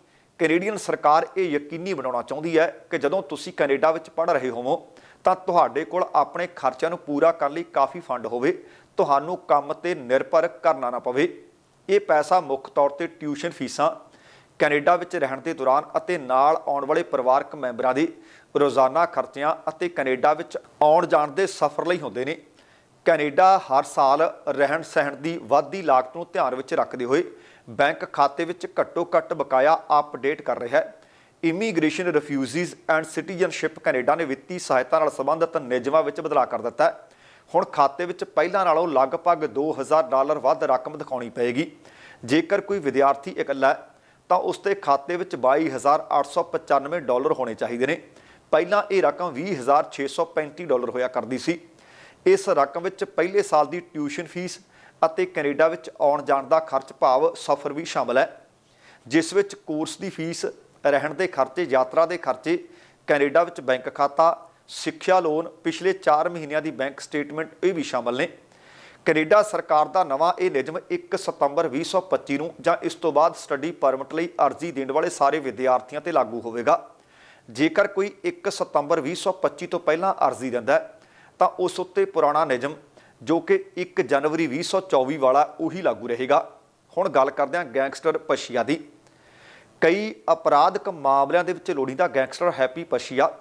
[SPEAKER 1] ਕੈਨੇਡੀਅਨ ਸਰਕਾਰ ਇਹ ਯਕੀਨੀ ਬਣਾਉਣਾ ਚਾਹੁੰਦੀ ਹੈ ਕਿ ਜਦੋਂ ਤੁਸੀਂ ਕੈਨੇਡਾ ਵਿੱਚ ਪੜ੍ਹ ਰਹੇ ਹੋਵੋ, ਤਾਂ ਤੁਹਾਡੇ ਕੋਲ ਆਪਣੇ ਖਰਚਿਆਂ ਨੂੰ ਪੂਰਾ ਕਰਨ ਲਈ ਕਾਫੀ ਫੰਡ ਹੋਵੇ। ਤੁਹਾਨੂੰ ਕੰਮ ਤੇ ਨਿਰਭਰ ਕਰਨਾ ਨਾ ਪਵੇ। ਇਹ ਪੈਸਾ ਮੁੱਖ ਤੌਰ ਤੇ ਟਿਊਸ਼ਨ ਫੀਸਾਂ, ਕੈਨੇਡਾ ਵਿੱਚ ਰਹਿਣ ਦੇ ਦੌਰਾਨ ਅਤੇ ਨਾਲ ਆਉਣ ਵਾਲੇ ਪਰਿਵਾਰਕ ਮੈਂਬਰਾਂ ਦੇ ਰੋਜ਼ਾਨਾ ਖਰਚਿਆਂ ਅਤੇ ਕੈਨੇਡਾ ਵਿੱਚ ਆਉਣ ਜਾਣ ਦੇ ਸਫ਼ਰ ਲਈ ਹੁੰਦੇ ਨੇ। ਕੈਨੇਡਾ ਹਰ ਸਾਲ ਰਹਿਣ ਸਹਿਣ ਦੀ ਵਾਧੀ ਲਾਗਤ ਨੂੰ ਧਿਆਨ ਵਿੱਚ ਰੱਖਦੇ ਹੋਏ ਬੈਂਕ ਖਾਤੇ ਵਿੱਚ ਘੱਟੋ-ਘੱਟ ਬਕਾਇਆ ਅਪਡੇਟ ਕਰ ਰਿਹਾ ਹੈ। Immigration refugees and citizenship Canada ਨੇ ਵਿੱਤੀ ਸਹਾਇਤਾ ਨਾਲ ਸੰਬੰਧਿਤ ਨਿਯਮਾਂ ਵਿੱਚ ਬਦਲਾਅ ਕਰ ਦਿੱਤਾ ਹੈ। ਹੁਣ ਖਾਤੇ ਵਿੱਚ ਪਹਿਲਾਂ ਨਾਲੋਂ ਲਗਭਗ 2000 ਡਾਲਰ ਵੱਧ ਰਕਮ ਦਿਖਾਉਣੀ ਪਏਗੀ। ਜੇਕਰ ਕੋਈ ਵਿਦਿਆਰਥੀ ਇਕੱਲਾ ਤਾਂ ਉਸ ਦੇ ਖਾਤੇ ਵਿੱਚ 22895 ਡਾਲਰ ਹੋਣੇ ਚਾਹੀਦੇ ਨੇ। ਪਹਿਲਾਂ ਇਹ ਰਕਮ 20635 ਡਾਲਰ ਹੋਇਆ ਕਰਦੀ ਸੀ। ਇਸ ਰਕਮ ਵਿੱਚ ਪਹਿਲੇ ਸਾਲ ਦੀ ਟਿਊਸ਼ਨ ਫੀਸ ਅਤੇ ਕੈਨੇਡਾ ਵਿੱਚ ਆਉਣ ਜਾਣ ਦਾ ਖਰਚ ਭਾਵ ਸਫ਼ਰ ਵੀ ਸ਼ਾਮਲ ਹੈ, ਜਿਸ ਵਿੱਚ ਕੋਰਸ ਦੀ ਫੀਸ, ਰਹਿਣ ਦੇ ਖਰਚੇ, ਯਾਤਰਾ ਦੇ ਖਰਚੇ, ਕੈਨੇਡਾ ਵਿੱਚ ਬੈਂਕ ਖਾਤਾ, ਸਿੱਖਿਆ ਲੋਨ, ਪਿਛਲੇ 4 ਮਹੀਨਿਆਂ ਦੀ ਬੈਂਕ ਸਟੇਟਮੈਂਟ ਇਹ ਵੀ ਸ਼ਾਮਲ ਨੇ। ਕੈਨੇਡਾ ਸਰਕਾਰ ਦਾ ਨਵਾਂ ਇਹ ਨਿਯਮ 1 ਸਤੰਬਰ 2025 ਨੂੰ ਜਾਂ ਇਸ ਤੋਂ ਬਾਅਦ ਸਟੱਡੀ ਪਰਮਿਟ ਲਈ ਅਰਜ਼ੀ ਦੇਣ ਵਾਲੇ ਸਾਰੇ ਵਿਦਿਆਰਥੀਆਂ ਤੇ ਲਾਗੂ ਹੋਵੇਗਾ। ਜੇਕਰ ਕੋਈ 1 ਸਤੰਬਰ 2025 ਤੋਂ ਪਹਿਲਾਂ ਅਰਜ਼ੀ ਦਿੰਦਾ ਹੈ, ਤਾਂ ਉਸ ਉੱਤੇ ਪੁਰਾਣਾ ਨਿਯਮ ਜੋ ਕਿ 1 ਜਨਵਰੀ 2024 ਵਾਲਾ ਉਹੀ ਲਾਗੂ ਰਹੇਗਾ। ਹੁਣ ਗੱਲ ਕਰਦੇ ਹਾਂ ਗੈਂਗਸਟਰ ਪਸ਼ੀਆ ਦੀ। ਕਈ ਅਪਰਾਧਕ ਮਾਮਲਿਆਂ ਦੇ ਵਿੱਚ ਲੋੜੀਂਦਾ ਗੈਂਗਸਟਰ ਹੈਪੀ ਪਸ਼ੀਆ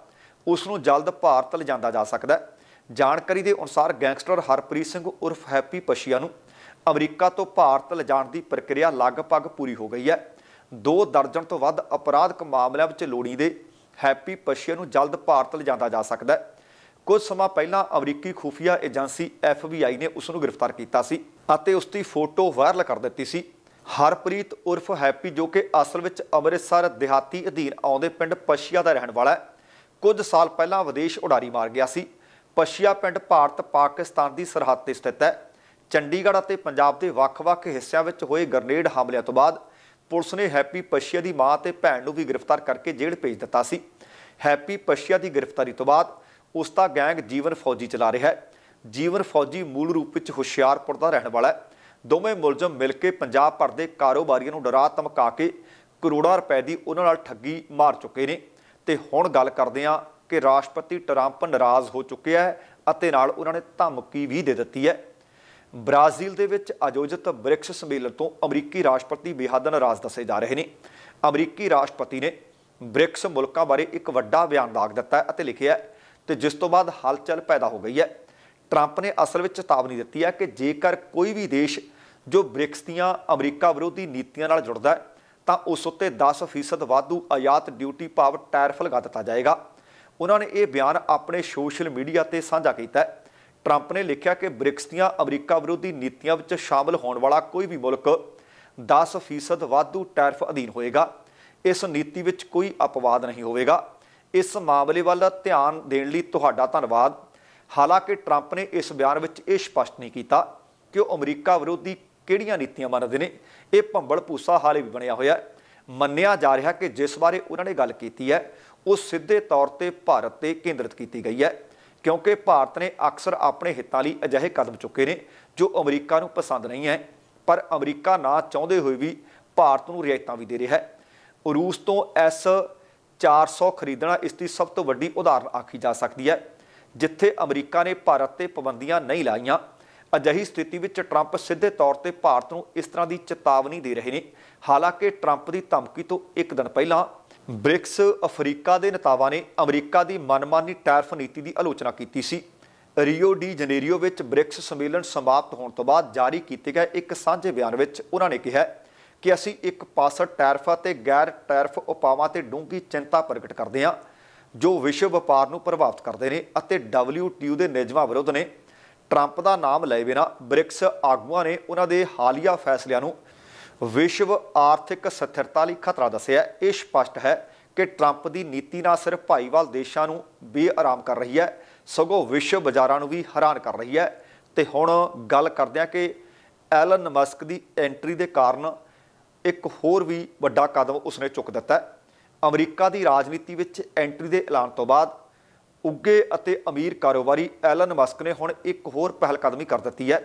[SPEAKER 1] ਉਸ ਨੂੰ ਜਲਦ ਭਾਰਤ ਲਿਜਾਂਦਾ ਜਾ ਸਕਦਾ ਹੈ। ਜਾਣਕਾਰੀ ਦੇ ਅਨੁਸਾਰ ਗੈਂਗਸਟਰ ਹਰਪ੍ਰੀਤ ਸਿੰਘ ਉਰਫ ਹੈਪੀ ਪਸ਼ੀਆ ਨੂੰ ਅਮਰੀਕਾ ਤੋਂ ਭਾਰਤ ਲਿਜਾਣ ਦੀ ਪ੍ਰਕਿਰਿਆ ਲਗਭਗ ਪੂਰੀ ਹੋ ਗਈ ਹੈ। ਦੋ ਦਰਜਨ ਤੋਂ ਵੱਧ ਅਪਰਾਧਕ ਮਾਮਲਿਆਂ ਵਿੱਚ ਲੋੜੀਂਦੇ ਹੈਪੀ ਪਸ਼ੀਆ ਨੂੰ ਜਲਦ ਭਾਰਤ ਲਿਜਾਂਦਾ ਜਾ ਸਕਦਾ ਹੈ। ਕੁਝ ਸਮਾਂ ਪਹਿਲਾਂ ਅਮਰੀਕੀ ਖੁਫੀਆ ਏਜੰਸੀ FBI ਨੇ ਉਸ ਨੂੰ ਗ੍ਰਿਫਤਾਰ ਕੀਤਾ ਸੀ ਅਤੇ ਉਸ ਦੀ ਫੋਟੋ ਵਾਇਰਲ ਕਰ ਦਿੱਤੀ ਸੀ। ਹਰਪ੍ਰੀਤ ਉਰਫ ਹੈਪੀ ਜੋ ਕਿ ਅਸਲ ਵਿੱਚ ਅੰਮ੍ਰਿਤਸਰ ਦਿਹਾਤੀ ਅਧੀਨ ਆਉਂਦੇ ਪਿੰਡ ਪਸ਼ੀਆ ਦਾ ਰਹਿਣ ਵਾਲਾ ਹੈ। ਕੁਝ ਸਾਲ ਪਹਿਲਾਂ ਵਿਦੇਸ਼ ਉਡਾਰੀ ਮਾਰ ਗਿਆ ਸੀ। ਪਸ਼ੀਆ ਪਿੰਡ ਭਾਰਤ ਪਾਕਿਸਤਾਨ ਦੀ ਸਰਹੱਦ ਤੇ ਸਥਿਤ ਹੈ। ਚੰਡੀਗੜ੍ਹ ਅਤੇ ਪੰਜਾਬ ਦੇ ਵੱਖ-ਵੱਖ ਹਿੱਸਿਆਂ ਵਿੱਚ ਹੋਏ ਗ੍ਰਨੇਡ ਹਮਲਿਆਂ ਤੋਂ ਬਾਅਦ ਪੁਲਿਸ ਨੇ ਹੈਪੀ ਪਸ਼ੀਆ ਦੀ ਮਾਂ ਤੇ ਭੈਣ ਨੂੰ ਵੀ ਗ੍ਰਿਫਤਾਰ ਕਰਕੇ ਜੇਲ੍ਹ ਭੇਜ ਦਿੱਤਾ ਸੀ। ਹੈਪੀ ਪਸ਼ੀਆ ਦੀ ਗ੍ਰਿਫਤਾਰੀ ਤੋਂ ਬਾਅਦ ਉਸ ਦਾ ਗੈਂਗ ਜੀਵਨ ਫੌਜੀ ਚਲਾ ਰਿਹਾ ਹੈ। ਜੀਵਨ ਫੌਜੀ ਮੂਲ ਰੂਪ ਵਿੱਚ ਹੁਸ਼ਿਆਰਪੁਰ ਦਾ ਰਹਿਣ ਵਾਲਾ ਹੈ। ਦੋਵੇਂ ਮੁਲਜ਼ਮ ਮਿਲ ਕੇ ਪੰਜਾਬ ਭਰ ਦੇ ਕਾਰੋਬਾਰੀਆਂ ਨੂੰ ਡਰਾ ਧਮਕਾ ਕੇ ਕਰੋੜਾਂ ਰੁਪਏ ਦੀ ਉਹਨਾਂ ਨਾਲ ਠੱਗੀ ਮਾਰ ਚੁੱਕੇ ਨੇ। ਤੇ ਹੁਣ ਗੱਲ ਕਰਦੇ ਹਾਂ ਕਿ ਰਾਸ਼ਟਰਪਤੀ ਟਰੰਪ ਨਾਰਾਜ਼ ਹੋ ਚੁੱਕਿਆ ਹੈ ਅਤੇ ਨਾਲ ਉਹਨਾਂ ਨੇ ਧਮਕੀ ਵੀ ਦੇ ਦਿੱਤੀ ਹੈ। ਬ੍ਰਾਜ਼ੀਲ ਦੇ ਵਿੱਚ ਆਯੋਜਿਤ ਬ੍ਰਿਕਸ ਸੰਮੇਲਨ ਤੋਂ ਅਮਰੀਕੀ ਰਾਸ਼ਟਰਪਤੀ ਬੇਹੱਦ ਨਾਰਾਜ਼ ਦੱਸੇ ਜਾ ਰਹੇ ਨੇ। ਅਮਰੀਕੀ ਰਾਸ਼ਟਰਪਤੀ ਨੇ ਬ੍ਰਿਕਸ ਮੁਲਕਾਂ ਬਾਰੇ ਇੱਕ ਵੱਡਾ ਬਿਆਨ ਦਾਗ ਦਿੱਤਾ ਅਤੇ ਲਿਖਿਆ ਹੈ ਤੇ ਜਿਸ ਤੋਂ ਬਾਅਦ ਹਲਚਲ ਪੈਦਾ ਹੋ ਗਈ ਹੈ। ਟਰੰਪ ਨੇ ਅਸਲ ਵਿੱਚ ਚੇਤਾਵਨੀ ਦਿੱਤੀ ਹੈ ਕਿ ਜੇਕਰ ਕੋਈ ਵੀ ਦੇਸ਼ ਜੋ ਬ੍ਰਿਕਸ ਦੀਆਂ ਅਮਰੀਕਾ ਵਿਰੋਧੀ ਨੀਤੀਆਂ ਨਾਲ ਜੁੜਦਾ ਹੈ, ਤਾਂ ਉਸ ਉੱਤੇ 10% ਵਾਧੂ ਆਯਾਤ ਡਿਊਟੀ ਭਾਵ ਟੈਰਫ ਲਗਾ ਦਿੱਤਾ ਜਾਏਗਾ। ਉਹਨਾਂ ਨੇ ਇਹ ਬਿਆਨ ਆਪਣੇ ਸੋਸ਼ਲ ਮੀਡੀਆ ਤੇ ਸਾਂਝਾ ਕੀਤਾ ਟਰੰਪ ਨੇ ਲਿਖਿਆ ਕਿ ਬ੍ਰਿਕਸ ਦੀਆਂ ਅਮਰੀਕਾ ਵਿਰੋਧੀ ਨੀਤੀਆਂ ਵਿੱਚ ਸ਼ਾਮਲ ਹੋਣ ਵਾਲਾ ਕੋਈ ਵੀ ਮੁਲਕ 10% ਵਾਧੂ ਟੈਰਫ ਅਧੀਨ ਹੋਏਗਾ। ਇਸ ਨੀਤੀ ਵਿੱਚ ਕੋਈ ਅਪਵਾਦ ਨਹੀਂ ਹੋਵੇਗਾ। ਇਸ ਮਾਮਲੇ ਵੱਲ ਧਿਆਨ ਦੇਣ ਲਈ ਤੁਹਾਡਾ ਧੰਨਵਾਦ। ਹਾਲਾਂਕਿ ਟਰੰਪ ਨੇ ਇਸ ਬਿਆਨ ਵਿੱਚ ਇਹ ਸਪਸ਼ਟ ਨਹੀਂ ਕੀਤਾ ਕਿ ਉਹ ਅਮਰੀਕਾ ਵਿਰੋਧੀ ਕਿਹੜੀਆਂ ਨੀਤੀਆਂ ਮੰਨਦੇ ਨੇ। ਇਹ ਭੰਬਲ ਭੂਸਾ ਹਾਲੇ ਵੀ ਬਣਿਆ ਹੋਇਆ ਹੈ। ਮੰਨਿਆ ਜਾ ਰਿਹਾ ਕਿ ਜਿਸ ਬਾਰੇ ਉਹਨਾਂ ਨੇ ਗੱਲ ਕੀਤੀ ਹੈ, ਉਹ ਸਿੱਧੇ ਤੌਰ ਤੇ ਭਾਰਤ ਤੇ ਕੇਂਦਰਿਤ ਕੀਤੀ ਗਈ ਹੈ, ਕਿਉਂਕਿ ਭਾਰਤ ਨੇ ਅਕਸਰ ਆਪਣੇ ਹਿੱਤਾਂ ਲਈ ਅਜਿਹੇ ਕਦਮ ਚੁੱਕੇ ਨੇ ਜੋ ਅਮਰੀਕਾ ਨੂੰ ਪਸੰਦ ਨਹੀਂ ਹੈ, ਪਰ ਅਮਰੀਕਾ ਨਾ ਚਾਹੁੰਦੇ ਹੋਏ ਵੀ ਭਾਰਤ ਨੂੰ ਰਿਆਇਤਾਂ ਵੀ ਦੇ ਰਿਹਾ ਹੈ। ਰੂਸ ਤੋਂ ਐਸ 400 ਖਰੀਦਣਾ ਇਸ ਦੀ ਸਭ ਤੋਂ ਵੱਡੀ ਉਦਾਹਰਨ ਆਖੀ ਜਾ ਸਕਦੀ ਹੈ, ਜਿੱਥੇ ਅਮਰੀਕਾ ਨੇ ਭਾਰਤ ਤੇ ਪਾਬੰਦੀਆਂ ਨਹੀਂ ਲਾਈਆਂ। ਅਜਿਹੀ ਸਥਿਤੀ ਵਿੱਚ ਟਰੰਪ ਸਿੱਧੇ ਤੌਰ ਤੇ ਭਾਰਤ ਨੂੰ ਇਸ ਤਰ੍ਹਾਂ ਦੀ ਚੇਤਾਵਨੀ ਦੇ ਰਹੇ ਨੇ। ਹਾਲਾਂਕਿ ਟਰੰਪ ਦੀ ਧਮਕੀ ਤੋਂ ਇੱਕ ਦਿਨ ਪਹਿਲਾਂ ਬ੍ਰਿਕਸ ਅਫਰੀਕਾ ਦੇ ਨੇਤਾਵਾਂ ਨੇ ਅਮਰੀਕਾ ਦੀ ਮਨਮਾਨੀ ਟੈਰਫ ਨੀਤੀ ਦੀ ਆਲੋਚਨਾ ਕੀਤੀ ਸੀ। ਰੀਓ ਡੀ ਜਨੇਰੀਓ ਵਿੱਚ ਬ੍ਰਿਕਸ ਸੰਮੇਲਨ ਸਮਾਪਤ ਹੋਣ ਤੋਂ ਬਾਅਦ ਜਾਰੀ ਕੀਤੇ ਗਏ ਇੱਕ ਸਾਂਝੇ ਬਿਆਨ ਵਿੱਚ ਉਹਨਾਂ ਨੇ ਕਿਹਾ ਕਿ ਅਸੀਂ ਇੱਕ ਪਾਸਾ ਟੈਰਿਫਾਂ ਤੇ ਗੈਰ ਟੈਰਫ ਉਪਾਵਾਂ ਤੇ ਡੂੰਘੀ ਚਿੰਤਾ ਪ੍ਰਗਟ ਕਰਦੇ ਹਾਂ, ਜੋ ਵਿਸ਼ਵ ਵਪਾਰ ਨੂੰ ਪ੍ਰਭਾਵਿਤ ਕਰਦੇ ਨੇ ਅਤੇ WTO ਦੇ ਨਿਯਮਾਂ ਵਿਰੁੱਧ ਨੇ। ਟਰੰਪ ਦਾ ਨਾਮ ਲਏ ਬਿਨਾਂ ਬ੍ਰਿਕਸ ਆਗੂਆਂ ਨੇ ਉਹਨਾਂ ਦੇ ਹਾਲੀਆ ਫੈਸਲਿਆਂ ਨੂੰ ਵਿਸ਼ਵ ਆਰਥਿਕ ਸਥਿਰਤਾ ਲਈ ਖਤਰਾ ਦੱਸਿਆ। ਇਹ ਸਪਸ਼ਟ ਹੈ ਕਿ ਟਰੰਪ ਦੀ ਨੀਤੀ ਨਾ ਸਿਰਫ ਭਾਈਵਾਲ ਦੇਸ਼ਾਂ ਨੂੰ ਬੇਆਰਾਮ ਕਰ ਰਹੀ ਹੈ, ਸਗੋਂ ਵਿਸ਼ਵ ਬਾਜ਼ਾਰਾਂ ਨੂੰ ਵੀ ਹੈਰਾਨ ਕਰ ਰਹੀ ਹੈ। ਤੇ ਹੁਣ ਗੱਲ ਕਰਦੇ ਹਾਂ ਕਿ ਐਲਨ ਮਸਕ ਦੀ ਐਂਟਰੀ ਦੇ ਕਾਰਨ ਇੱਕ ਹੋਰ ਵੀ ਵੱਡਾ ਕਦਮ ਉਸਨੇ ਚੁੱਕ ਦਿੱਤਾ ਹੈ। ਅਮਰੀਕਾ ਦੀ ਰਾਜਨੀਤੀ ਵਿੱਚ ਐਂਟਰੀ ਦੇ ਐਲਾਨ ਤੋਂ ਬਾਅਦ ਉੱਗੇ ਅਤੇ ਅਮੀਰ ਕਾਰੋਬਾਰੀ ਐਲਨ ਮਸਕ ਨੇ ਹੁਣ ਇੱਕ ਹੋਰ ਪਹਿਲ ਕਦਮੀ ਕਰ ਦਿੱਤੀ ਹੈ।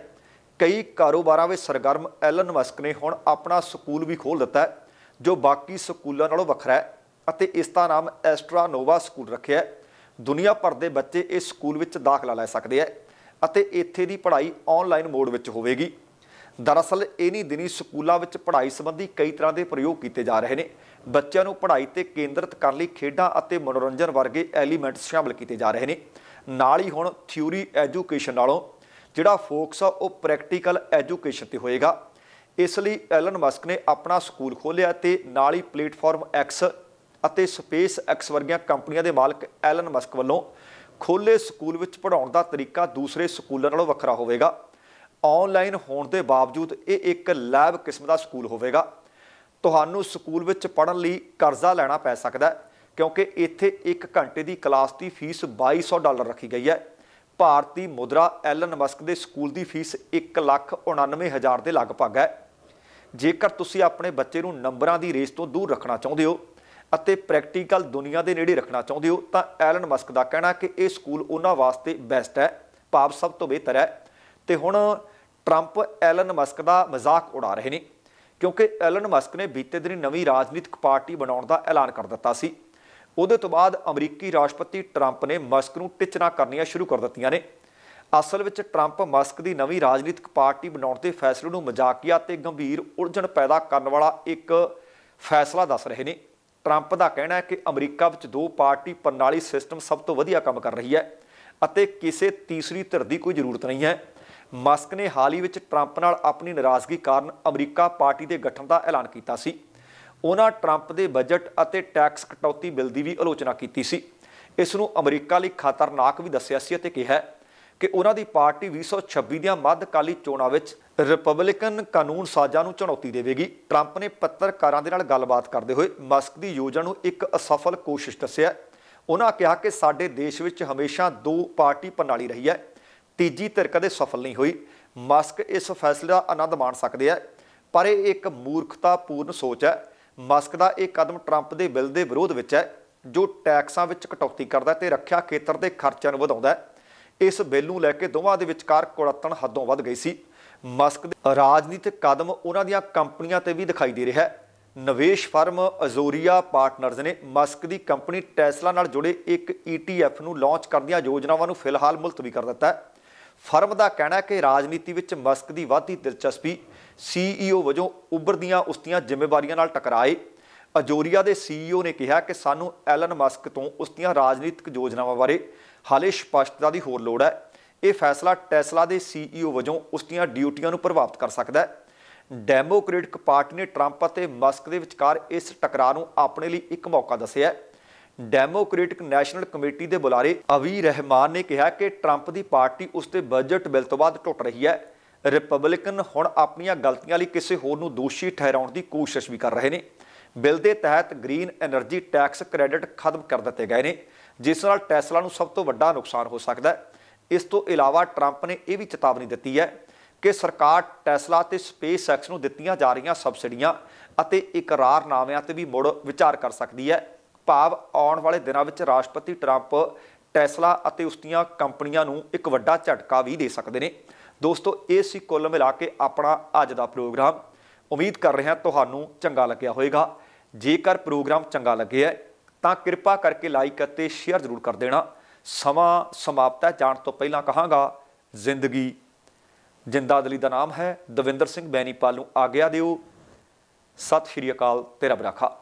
[SPEAKER 1] ਕਈ ਕਾਰੋਬਾਰਾਂ ਵਿੱਚ ਸਰਗਰਮ ਐਲਨ ਮਸਕ ਨੇ ਹੁਣ ਆਪਣਾ ਸਕੂਲ ਵੀ ਖੋਲ੍ਹ ਦਿੱਤਾ ਹੈ, ਜੋ ਬਾਕੀ ਸਕੂਲਾਂ ਨਾਲੋਂ ਵੱਖਰਾ ਹੈ ਅਤੇ ਇਸ ਦਾ ਨਾਮ ਐਸਟਰਾ ਨੋਵਾ ਸਕੂਲ ਰੱਖਿਆ ਹੈ। ਦੁਨੀਆ ਭਰ ਦੇ ਬੱਚੇ ਇਸ ਸਕੂਲ ਵਿੱਚ ਦਾਖਲਾ ਲੈ ਸਕਦੇ ਹੈ ਅਤੇ ਇੱਥੇ ਦੀ ਪੜ੍ਹਾਈ ਆਨਲਾਈਨ ਮੋਡ ਵਿੱਚ ਹੋਵੇਗੀ। ਦਰਅਸਲ ਇਨੀ ਦਿਨੀ ਸਕੂਲਾਂ ਵਿੱਚ ਪੜ੍ਹਾਈ ਸੰਬੰਧੀ ਕਈ ਤਰ੍ਹਾਂ ਦੇ ਪ੍ਰਯੋਗ ਕੀਤੇ ਜਾ ਰਹੇ ਨੇ। ਬੱਚਿਆਂ ਨੂੰ ਪੜ੍ਹਾਈ ਤੇ ਕੇਂਦਰਿਤ ਕਰਨ ਲਈ ਖੇਡਾਂ ਅਤੇ ਮਨੋਰੰਜਨ ਵਰਗੇ ਐਲੀਮੈਂਟਸ ਸ਼ਾਮਲ ਕੀਤੇ ਜਾ ਰਹੇ ਨੇ। ਨਾਲ ਹੀ ਹੁਣ ਥਿਊਰੀ ਐਜੂਕੇਸ਼ਨ ਨਾਲੋਂ, ਜਿਹੜਾ ਫੋਕਸ ਆ, ਉਹ ਪ੍ਰੈਕਟੀਕਲ ਐਜੂਕੇਸ਼ਨ ਤੇ ਹੋਏਗਾ। ਇਸ ਲਈ ਐਲਨ ਮਸਕ ਨੇ ਆਪਣਾ ਸਕੂਲ ਖੋਲ੍ਹਿਆ ਤੇ ਨਾਲ ਹੀ ਪਲੇਟਫਾਰਮ ਐਕਸ ਅਤੇ ਸਪੇਸ ਐਕਸ ਵਰਗੀਆਂ ਕੰਪਨੀਆਂ ਦੇ ਮਾਲਕ ਐਲਨ ਮਸਕ ਵੱਲੋਂ ਖੋਲੇ ਸਕੂਲ ਵਿੱਚ ਪੜ੍ਹਾਉਣ ਦਾ ਤਰੀਕਾ ਦੂਸਰੇ ਸਕੂਲਾਂ ਨਾਲੋਂ ਵੱਖਰਾ ਹੋਵੇਗਾ। ਆਨਲਾਈਨ ਹੋਣ ਦੇ ਬਾਵਜੂਦ ਇਹ ਇੱਕ ਲੈਬ ਕਿਸਮ ਦਾ ਸਕੂਲ ਹੋਵੇਗਾ। ਤੁਹਾਨੂੰ ਸਕੂਲ ਵਿੱਚ ਪੜ੍ਹਨ ਲਈ ਕਰਜ਼ਾ ਲੈਣਾ ਪੈ ਸਕਦਾ ਹੈ, ਕਿਉਂਕਿ ਇੱਥੇ 1 ਘੰਟੇ ਦੀ ਕਲਾਸ ਦੀ ਫੀਸ 2200 ਡਾਲਰ ਰੱਖੀ ਗਈ ਹੈ। ਭਾਰਤੀ ਮੁਦਰਾ ਐਲਨ ਮਸਕ ਦੇ ਸਕੂਲ ਦੀ ਫੀਸ 199000 ਦੇ ਲਗਭਗ ਹੈ। ਜੇਕਰ ਤੁਸੀਂ ਆਪਣੇ ਬੱਚੇ ਨੂੰ ਨੰਬਰਾਂ ਦੀ ਰੇਸ ਤੋਂ ਦੂਰ ਰੱਖਣਾ ਚਾਹੁੰਦੇ ਹੋ ਅਤੇ ਪ੍ਰੈਕਟੀਕਲ ਦੁਨੀਆ ਦੇ ਨੇੜੇ ਰੱਖਣਾ ਚਾਹੁੰਦੇ ਹੋ, ਤਾਂ ਐਲਨ ਮਸਕ ਦਾ ਕਹਿਣਾ ਕਿ ਇਹ ਸਕੂਲ ਉਹਨਾਂ ਵਾਸਤੇ ਬੈਸਟ ਹੈ, ਭਾਵ ਸਭ ਤੋਂ ਬਿਹਤਰ ਹੈ। ਤੇ ਹੁਣ ਟਰੰਪ ਐਲਨ ਮਸਕ ਦਾ ਮਜ਼ਾਕ ਉਡਾ ਰਹੇ ਨੇ, ਕਿਉਂਕਿ ਐਲਨ ਮਸਕ ਨੇ ਬੀਤੇ ਦਿਨੀ ਨਵੀਂ ਰਾਜਨੀਤਿਕ ਪਾਰਟੀ ਬਣਾਉਣ ਦਾ ਐਲਾਨ ਕਰ ਦਿੱਤਾ ਸੀ। ਉਹਦੇ ਤੋਂ ਬਾਅਦ ਅਮਰੀਕੀ ਰਾਸ਼ਟਰਪਤੀ ਟਰੰਪ ਨੇ ਮਸਕ ਨੂੰ ਟਿਚਣਾ ਕਰਨੀਆਂ ਸ਼ੁਰੂ ਕਰ ਦਿੱਤੀਆਂ ਨੇ। ਅਸਲ ਵਿੱਚ ਟਰੰਪ ਮਸਕ ਦੀ ਨਵੀਂ ਰਾਜਨੀਤਿਕ ਪਾਰਟੀ ਬਣਾਉਣ ਦੇ ਫੈਸਲੇ ਨੂੰ ਮਜ਼ਾਕੀਆ ਤੇ ਗੰਭੀਰ ਉਲਝਣ ਪੈਦਾ ਕਰਨ ਵਾਲਾ ਇੱਕ ਫੈਸਲਾ ਦੱਸ ਰਹੇ ਨੇ। ਟਰੰਪ ਦਾ ਕਹਿਣਾ ਹੈ ਕਿ ਅਮਰੀਕਾ ਵਿੱਚ ਦੋ ਪਾਰਟੀ ਪ੍ਰਣਾਲੀ ਸਿਸਟਮ ਸਭ ਤੋਂ ਵਧੀਆ ਕੰਮ ਕਰ ਰਹੀ ਹੈ ਅਤੇ ਕਿਸੇ ਤੀਸਰੀ ਧਿਰ ਦੀ ਕੋਈ ਜ਼ਰੂਰਤ ਨਹੀਂ ਹੈ। ਮਸਕ ਨੇ ਹਾਲ ਹੀ ਵਿੱਚ ਟਰੰਪ ਨਾਲ ਆਪਣੀ ਨਾਰਾਜ਼ਗੀ ਕਾਰਨ ਅਮਰੀਕਾ ਪਾਰਟੀ ਦੇ ਗਠਨ ਦਾ ਐਲਾਨ ਕੀਤਾ ਸੀ। ਉਹਨਾਂ ਟਰੰਪ ਦੇ ਬਜਟ ਅਤੇ ਟੈਕਸ ਕਟੌਤੀ ਬਿੱਲ ਦੀ ਵੀ ਆਲੋਚਨਾ ਕੀਤੀ ਸੀ। ਇਸ ਨੂੰ ਅਮਰੀਕਾ ਲਈ ਖਤਰਨਾਕ ਵੀ ਦੱਸਿਆ ਸੀ ਅਤੇ ਕਿਹਾ ਕਿ ਉਹਨਾਂ ਦੀ ਪਾਰਟੀ 2026 ਦੀਆਂ ਮੱਧਕਾਲੀ ਚੋਣਾਂ ਵਿੱਚ ਰਿਪਬਲਿਕਨ ਕਾਨੂੰਨ ਸਾਜ਼ਾਂ ਨੂੰ ਚੁਣੌਤੀ ਦੇਵੇਗੀ। ਟਰੰਪ ਨੇ ਪੱਤਰਕਾਰਾਂ ਦੇ ਨਾਲ ਗੱਲਬਾਤ ਕਰਦੇ ਹੋਏ ਮਸਕ ਦੀ ਯੋਜਨਾ ਨੂੰ ਇੱਕ ਅਸਫਲ ਕੋਸ਼ਿਸ਼ ਦੱਸਿਆ। ਉਹਨਾਂ ਕਿਹਾ ਕਿ ਸਾਡੇ ਦੇਸ਼ ਵਿੱਚ ਹਮੇਸ਼ਾ ਦੋ ਪਾਰਟੀ ਪ੍ਰਣਾਲੀ ਰਹੀ ਹੈ। ਤੀਜੀ ਧਿਰ ਕਦੇ ਸਫਲ ਨਹੀਂ ਹੋਈ। ਮਾਸਕ ਇਸ ਫੈਸਲੇ ਦਾ ਆਨੰਦ ਮਾਣ ਸਕਦੇ ਆ, ਪਰ ਇਹ ਇੱਕ ਮੂਰਖਤਾਪੂਰਨ ਸੋਚ ਹੈ। ਮਸਕ ਦਾ ਇਹ ਕਦਮ ਟਰੰਪ ਦੇ ਬਿੱਲ ਦੇ ਵਿਰੋਧ ਵਿੱਚ ਹੈ, ਜੋ ਟੈਕਸਾਂ ਵਿੱਚ ਕਟੌਤੀ ਕਰਦਾ ਤੇ ਰੱਖਿਆ ਖੇਤਰ ਦੇ ਖਰਚਿਆਂ ਨੂੰ ਵਧਾਉਂਦਾ ਹੈ। ਇਸ ਬਿੱਲ ਨੂੰ ਲੈ ਕੇ ਦੋਵਾਂ ਦੇ ਵਿਚਕਾਰ ਕੁੜੱਤਣ ਹੱਦੋਂ ਵੱਧ ਗਈ ਸੀ। ਮਸਕ ਦੇ ਰਾਜਨੀਤਿਕ ਕਦਮ ਉਹਨਾਂ ਦੀਆਂ ਕੰਪਨੀਆਂ ਤੇ ਵੀ ਦਿਖਾਈ ਦੇ ਰਿਹਾ ਹੈ। ਨਿਵੇਸ਼ ਫਰਮ ਅਜ਼ੋਰੀਆ ਪਾਰਟਨਰਜ਼ ਨੇ ਮਸਕ ਦੀ ਕੰਪਨੀ ਟੈਸਲਾ ਨਾਲ ਜੁੜੇ ਇੱਕ ETF ਨੂੰ ਲਾਂਚ ਕਰਨ ਦੀਆਂ ਯੋਜਨਾਵਾਂ ਨੂੰ ਫਿਲਹਾਲ ਮੁਲਤਵੀ ਕਰ ਦਿੱਤਾ ਹੈ। ਫਰਮ ਦਾ ਕਹਿਣਾ ਕਿ ਰਾਜਨੀਤੀ ਵਿੱਚ ਮਸਕ ਦੀ ਵਧਦੀ ਦਿਲਚਸਪੀ CEO ਵਜੋਂ ਉੱਭਰਦੀਆਂ ਉਸਦੀਆਂ ਜ਼ਿੰਮੇਵਾਰੀਆਂ ਨਾਲ ਟਕਰਾਏ। ਅਜੋਰੀਆ ਦੇ CEO ਨੇ ਕਿਹਾ ਕਿ ਸਾਨੂੰ ਐਲਨ ਮਸਕ ਤੋਂ ਉਸ ਦੀਆਂ ਰਾਜਨੀਤਿਕ ਯੋਜਨਾਵਾਂ ਬਾਰੇ ਹਾਲੇ ਸਪਸ਼ਟਤਾ ਦੀ ਹੋਰ ਲੋੜ ਹੈ। ਇਹ ਫੈਸਲਾ ਟੈਸਲਾ ਦੇ CEO ਵਜੋਂ ਉਸ ਦੀਆਂ ਡਿਊਟੀਆਂ ਨੂੰ ਪ੍ਰਭਾਵਿਤ ਕਰ ਸਕਦਾ ਹੈ। ਡੈਮੋਕ੍ਰੇਟਿਕ ਪਾਰਟੀ ਨੇ ਟਰੰਪ ਅਤੇ ਮਸਕ ਦੇ ਵਿਚਕਾਰ ਇਸ ਟਕਰਾਅ ਨੂੰ ਆਪਣੇ ਲਈ ਇੱਕ ਮੌਕਾ ਦੱਸਿਆ ਹੈ। ਡੈਮੋਕ੍ਰੈਟਿਕ ਨੈਸ਼ਨਲ ਕਮੇਟੀ ਦੇ ਬੁਲਾਰੇ ਅਵੀ ਰਹਿਮਾਨ ਨੇ ਕਿਹਾ ਕਿ ਟਰੰਪ ਦੀ ਪਾਰਟੀ ਉਸ ਤੇ ਬਜਟ ਬਿੱਲ ਤੋਂ ਬਾਅਦ ਟੁੱਟ ਰਹੀ ਹੈ। ਰਿਪਬਲਿਕਨ ਹੁਣ ਆਪਣੀਆਂ ਗਲਤੀਆਂ ਲਈ ਕਿਸੇ ਹੋਰ ਨੂੰ ਦੋਸ਼ੀ ਠਹਿਰਾਉਣ ਦੀ ਕੋਸ਼ਿਸ਼ ਵੀ ਕਰ ਰਹੇ ਨੇ। ਬਿੱਲ ਦੇ ਤਹਿਤ ਗ੍ਰੀਨ એનર્ਜੀ ਟੈਕਸ ਕ੍ਰੈਡਿਟ ਖਤਮ ਕਰ ਦਿੱਤੇ ਗਏ ਨੇ, ਜਿਸ ਨਾਲ ਟੈਸਲਾ ਨੂੰ ਸਭ ਤੋਂ ਵੱਡਾ ਨੁਕਸਾਨ ਹੋ ਸਕਦਾ ਹੈ। ਇਸ ਤੋਂ ਇਲਾਵਾ ਟਰੰਪ ਨੇ ਇਹ ਵੀ ਚੇਤਾਵਨੀ ਦਿੱਤੀ ਹੈ ਕਿ ਸਰਕਾਰ ਟੈਸਲਾ ਤੇ ਸਪੇਸ ਐਕਸ ਨੂੰ ਦਿੱਤੀਆਂ ਜਾ ਰਹੀਆਂ ਸਬਸਿਡੀਆਂ ਅਤੇ ਇਕਰਾਰਨਾਮਿਆਂ ਤੇ ਵੀ ਮੁੜ ਵਿਚਾਰ ਕਰ ਸਕਦੀ ਹੈ। ਭਾਵ ਆਉਣ ਵਾਲੇ ਦਿਨਾਂ ਵਿੱਚ ਰਾਸ਼ਟਰਪਤੀ ਟਰੰਪ ਟੈਸਲਾ ਅਤੇ ਉਸ ਦੀਆਂ ਕੰਪਨੀਆਂ ਨੂੰ ਇੱਕ ਵੱਡਾ ਝਟਕਾ ਵੀ ਦੇ ਸਕਦੇ ਨੇ। ਦੋਸਤੋ, ਇਹ ਸੀ ਕੁੱਲ ਮਿਲਾ ਕੇ ਆਪਣਾ ਅੱਜ ਦਾ ਪ੍ਰੋਗਰਾਮ। ਉਮੀਦ ਕਰ ਰਹੇ ਹਾਂ ਤੁਹਾਨੂੰ ਚੰਗਾ ਲੱਗਿਆ ਹੋਵੇਗਾ। ਜੇਕਰ ਪ੍ਰੋਗਰਾਮ ਚੰਗਾ ਲੱਗਿਆ ਤਾਂ ਕਿਰਪਾ ਕਰਕੇ ਲਾਈਕ ਅਤੇ ਸ਼ੇਅਰ ਜ਼ਰੂਰ ਕਰ ਦੇਣਾ। ਸਮਾਂ ਸਮਾਪਤ ਹੈ। ਜਾਣ ਤੋਂ ਪਹਿਲਾਂ ਕਹਾਂਗਾ, ਜ਼ਿੰਦਗੀ। ਜਿੰਦਾਦਲੀ ਦਾ ਨਾਮ ਹੈ। ਦਵਿੰਦਰ ਸਿੰਘ ਬੈਨੀਪਾਲ ਨੂੰ ਆਗਿਆ ਦਿਓ। ਸਤਿ ਸ਼੍ਰੀ ਅਕਾਲ ਤੇਰਾ ਬਰਾਖਾ